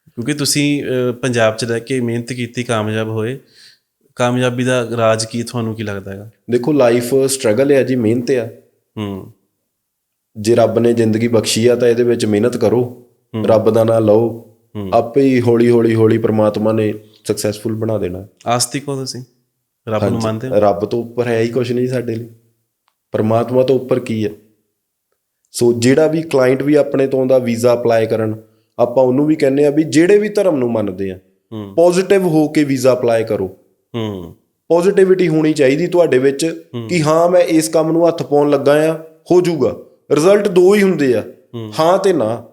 ਕਿਉਂਕਿ ਤੁਸੀਂ ਪੰਜਾਬ 'ਚ ਰਹਿ ਕੇ ਮਿਹਨਤ ਕੀਤੀ ਕਾਮਯਾਬ ਹੋਏ। ਕਾਮਯਾਬੀ ਦਾ ਰਾਜ ਕੀ ਤੁਹਾਨੂੰ ਕੀ ਲੱਗਦਾ ਹੈਗਾ? ਦੇਖੋ ਲਾਈਫ ਸਟਰਗਲ ਹੈ ਜੀ ਮਿਹਨਤ ਆ। ਹੂੰ। ਜੇ ਰੱਬ ਨੇ ਜ਼ਿੰਦਗੀ ਬਖਸ਼ੀ ਆ ਤਾਂ ਇਹਦੇ ਵਿੱਚ ਮਿਹਨਤ ਕਰੋ। ਰੱਬ ਦਾ ਨਾਮ ਲਓ। ਆਪੇ ਹੀ ਹੌਲੀ ਹੌਲੀ ਹੌਲੀ ਪ੍ਰਮਾਤਮਾ ਨੇ ਸਕਸੈਸਫੁਲ ਬਣਾ ਦੇਣਾ। ਆਸਤਿਕ ਹੋ ਤੁਸੀਂ? ਰੱਬ ਨੂੰ ਮੰਨਦੇ ਹੋ? ਰੱਬ ਤੋਂ ਉੱਪਰ ਹੈ ਹੀ ਕੁਝ ਨਹੀਂ ਸਾਡੇ ਲਈ। ਪਰਮਾਤਮਾ ਤੋਂ ਉੱਪਰ ਕੀ ਹੈ? ਸੋ ਜਿਹੜਾ ਵੀ ਕਲਾਇੰਟ ਵੀ ਆਪਣੇ ਤੋਂ ਦਾ ਵੀਜ਼ਾ ਅਪਲਾਈ ਕਰਨ ਆਪਾਂ ਉਹਨੂੰ ਵੀ ਕਹਿੰਦੇ ਆ ਵੀ ਜਿਹੜੇ ਵੀ ਧਰਮ ਨੂੰ ਮੰਨਦੇ ਆ ਪੋਜ਼ਿਟਿਵ ਹੋ ਕੇ ਵੀਜ਼ਾ ਅਪਲਾਈ ਕਰੋ। ਹੂੰ। ਪੋਜ਼ਿਟਿਵਿਟੀ ਹੋਣੀ ਚਾਹੀਦੀ ਤੁਹਾਡੇ ਵਿੱਚ ਕਿ ਹਾਂ ਮੈਂ ਇਸ ਕੰਮ ਨੂੰ ਹੱਥ ਪਾਉਣ ਲੱਗਾ ਆ ਹੋ ਜਾਊਗਾ। ਰਿਜ਼ਲਟ ਦੋ ਹੀ ਹੁੰਦੇ ਆ। ਹਾਂ। ਤੇ ਨਾ।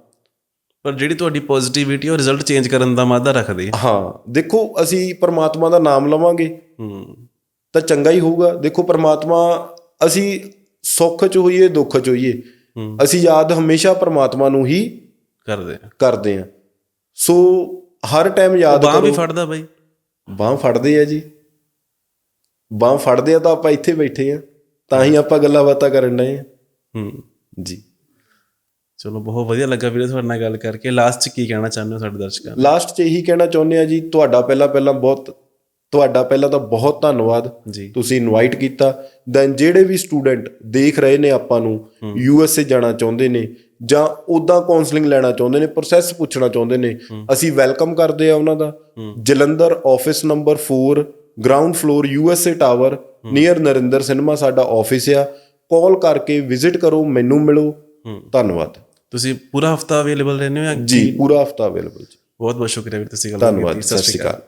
ਪਰ ਜਿਹੜੀ ਤੁਹਾਡੀ ਪੋਜ਼ਿਟਿਵਿਟੀ ਉਹ ਰਿਜ਼ਲਟ ਚੇਂਜ ਕਰਨ ਦਾ ਮਾਦਾ ਰੱਖਦੀ ਹੈ ਹਾਂ। ਦੇਖੋ ਅਸੀਂ ਪਰਮਾਤਮਾ ਦਾ ਨਾਮ ਲਵਾਂਗੇ। ਹੂੰ। ਤਾਂ ਚੰਗਾ ਹੀ ਹੋਊਗਾ। ਦੇਖੋ ਪਰਮਾਤਮਾ ਅਸੀਂ ਸੁੱਖ 'ਚ ਹੋਈਏ ਦੁੱਖ 'ਚ ਹੋਈਏ। ਅਸੀਂ ਯਾਦ ਹਮੇਸ਼ਾ ਪਰਮਾਤਮਾ ਨੂੰ ਹੀ ਕਰਦੇ ਆ। ਕਰਦੇ ਆ। ਸੋ ਹਰ ਟਾਈਮ ਯਾਦ ਬਾਹ ਵੀ ਕਰੋ। ਫੜਦਾ ਬਾਈ। ਬਾਹ ਫੜਦੇ ਆ ਜੀ। ਬਾਹ ਫੜਦੇ ਆ ਤਾਂ ਆਪਾਂ ਇੱਥੇ ਬੈਠੇ ਆ। ਤਾਂ ਹੀ ਆਪਾਂ ਗੱਲਾਂ ਬਾਤਾਂ ਕਰਨ ਡਏ ਆ। ਹੂੰ। ਜੀ। ਚਲੋ ਬਹੁਤ ਵਧੀਆ ਲੱਗਾ ਵੀਰੇ ਤੁਹਾਡੇ ਨਾਲ ਗੱਲ ਕਰਕੇ। ਲਾਸਟ 'ਚ ਕੀ ਕਹਿਣਾ ਚਾਹੁੰਦੇ ਹੋ ਸਾਡੇ ਦਰਸ਼ਕਾਂ ਨੂੰ? ਲਾਸਟ 'ਚ ਇਹੀ ਕਹਿਣਾ ਚਾਹੁੰਦੇ ਆ ਜੀ ਤੁਹਾਡਾ ਪਹਿਲਾਂ ਪਹਿਲਾਂ ਬਹੁਤ ਤੁਹਾਡਾ ਪਹਿਲਾਂ ਤਾਂ ਬਹੁਤ ਧੰਨਵਾਦ। ਜੀ। ਤੁਸੀਂ ਇਨਵਾਈਟ ਕੀਤਾ। ਦੈਨ ਜਿਹੜੇ ਵੀ ਸਟੂਡੈਂਟ ਦੇਖ ਰਹੇ ਨੇ ਆਪਾਂ ਨੂੰ ਯੂ ਐਸ ਏ ਜਾਣਾ ਚਾਹੁੰਦੇ ਨੇ ਜਾਂ ਉਦਾਂ ਕਾਉਂਸਲਿੰਗ ਲੈਣਾ ਚਾਹੁੰਦੇ ਨੇ ਪ੍ਰੋਸੈਸ ਪੁੱਛਣਾ ਚਾਹੁੰਦੇ ਨੇ ਅਸੀਂ ਵੈਲਕਮ ਕਰਦੇ ਆ ਉਹਨਾਂ ਦਾ। Jalandhar office number 4 ground floor U S A tower near Narinder cinema ਸਾਡਾ ਆਫਿਸ ਆ। ਕਾਲ ਕਰਕੇ ਵਿਜ਼ਿਟ ਕਰੋ ਮੈਨੂੰ ਮਿਲੋ। ਧੰਨਵਾਦ। ਤੁਸੀਂ ਪੂਰਾ ਹਫਤਾ ਅਵੇਲੇਬਲ ਰਹਿੰਦੇ ਹੋ ਜਾਂ ਪੂਰਾ ਹਫਤਾ ਅਵੇਲੇਬਲ ਜੀ। ਬਹੁਤ ਬਹੁਤ ਸ਼ੁਕਰੀਆ ਵੀਰ ਤੁਸੀਂ ਗੱਲ ਧੰਨਵਾਦ ਸਤਿ ਸ਼੍ਰੀ ਅਕਾਲ।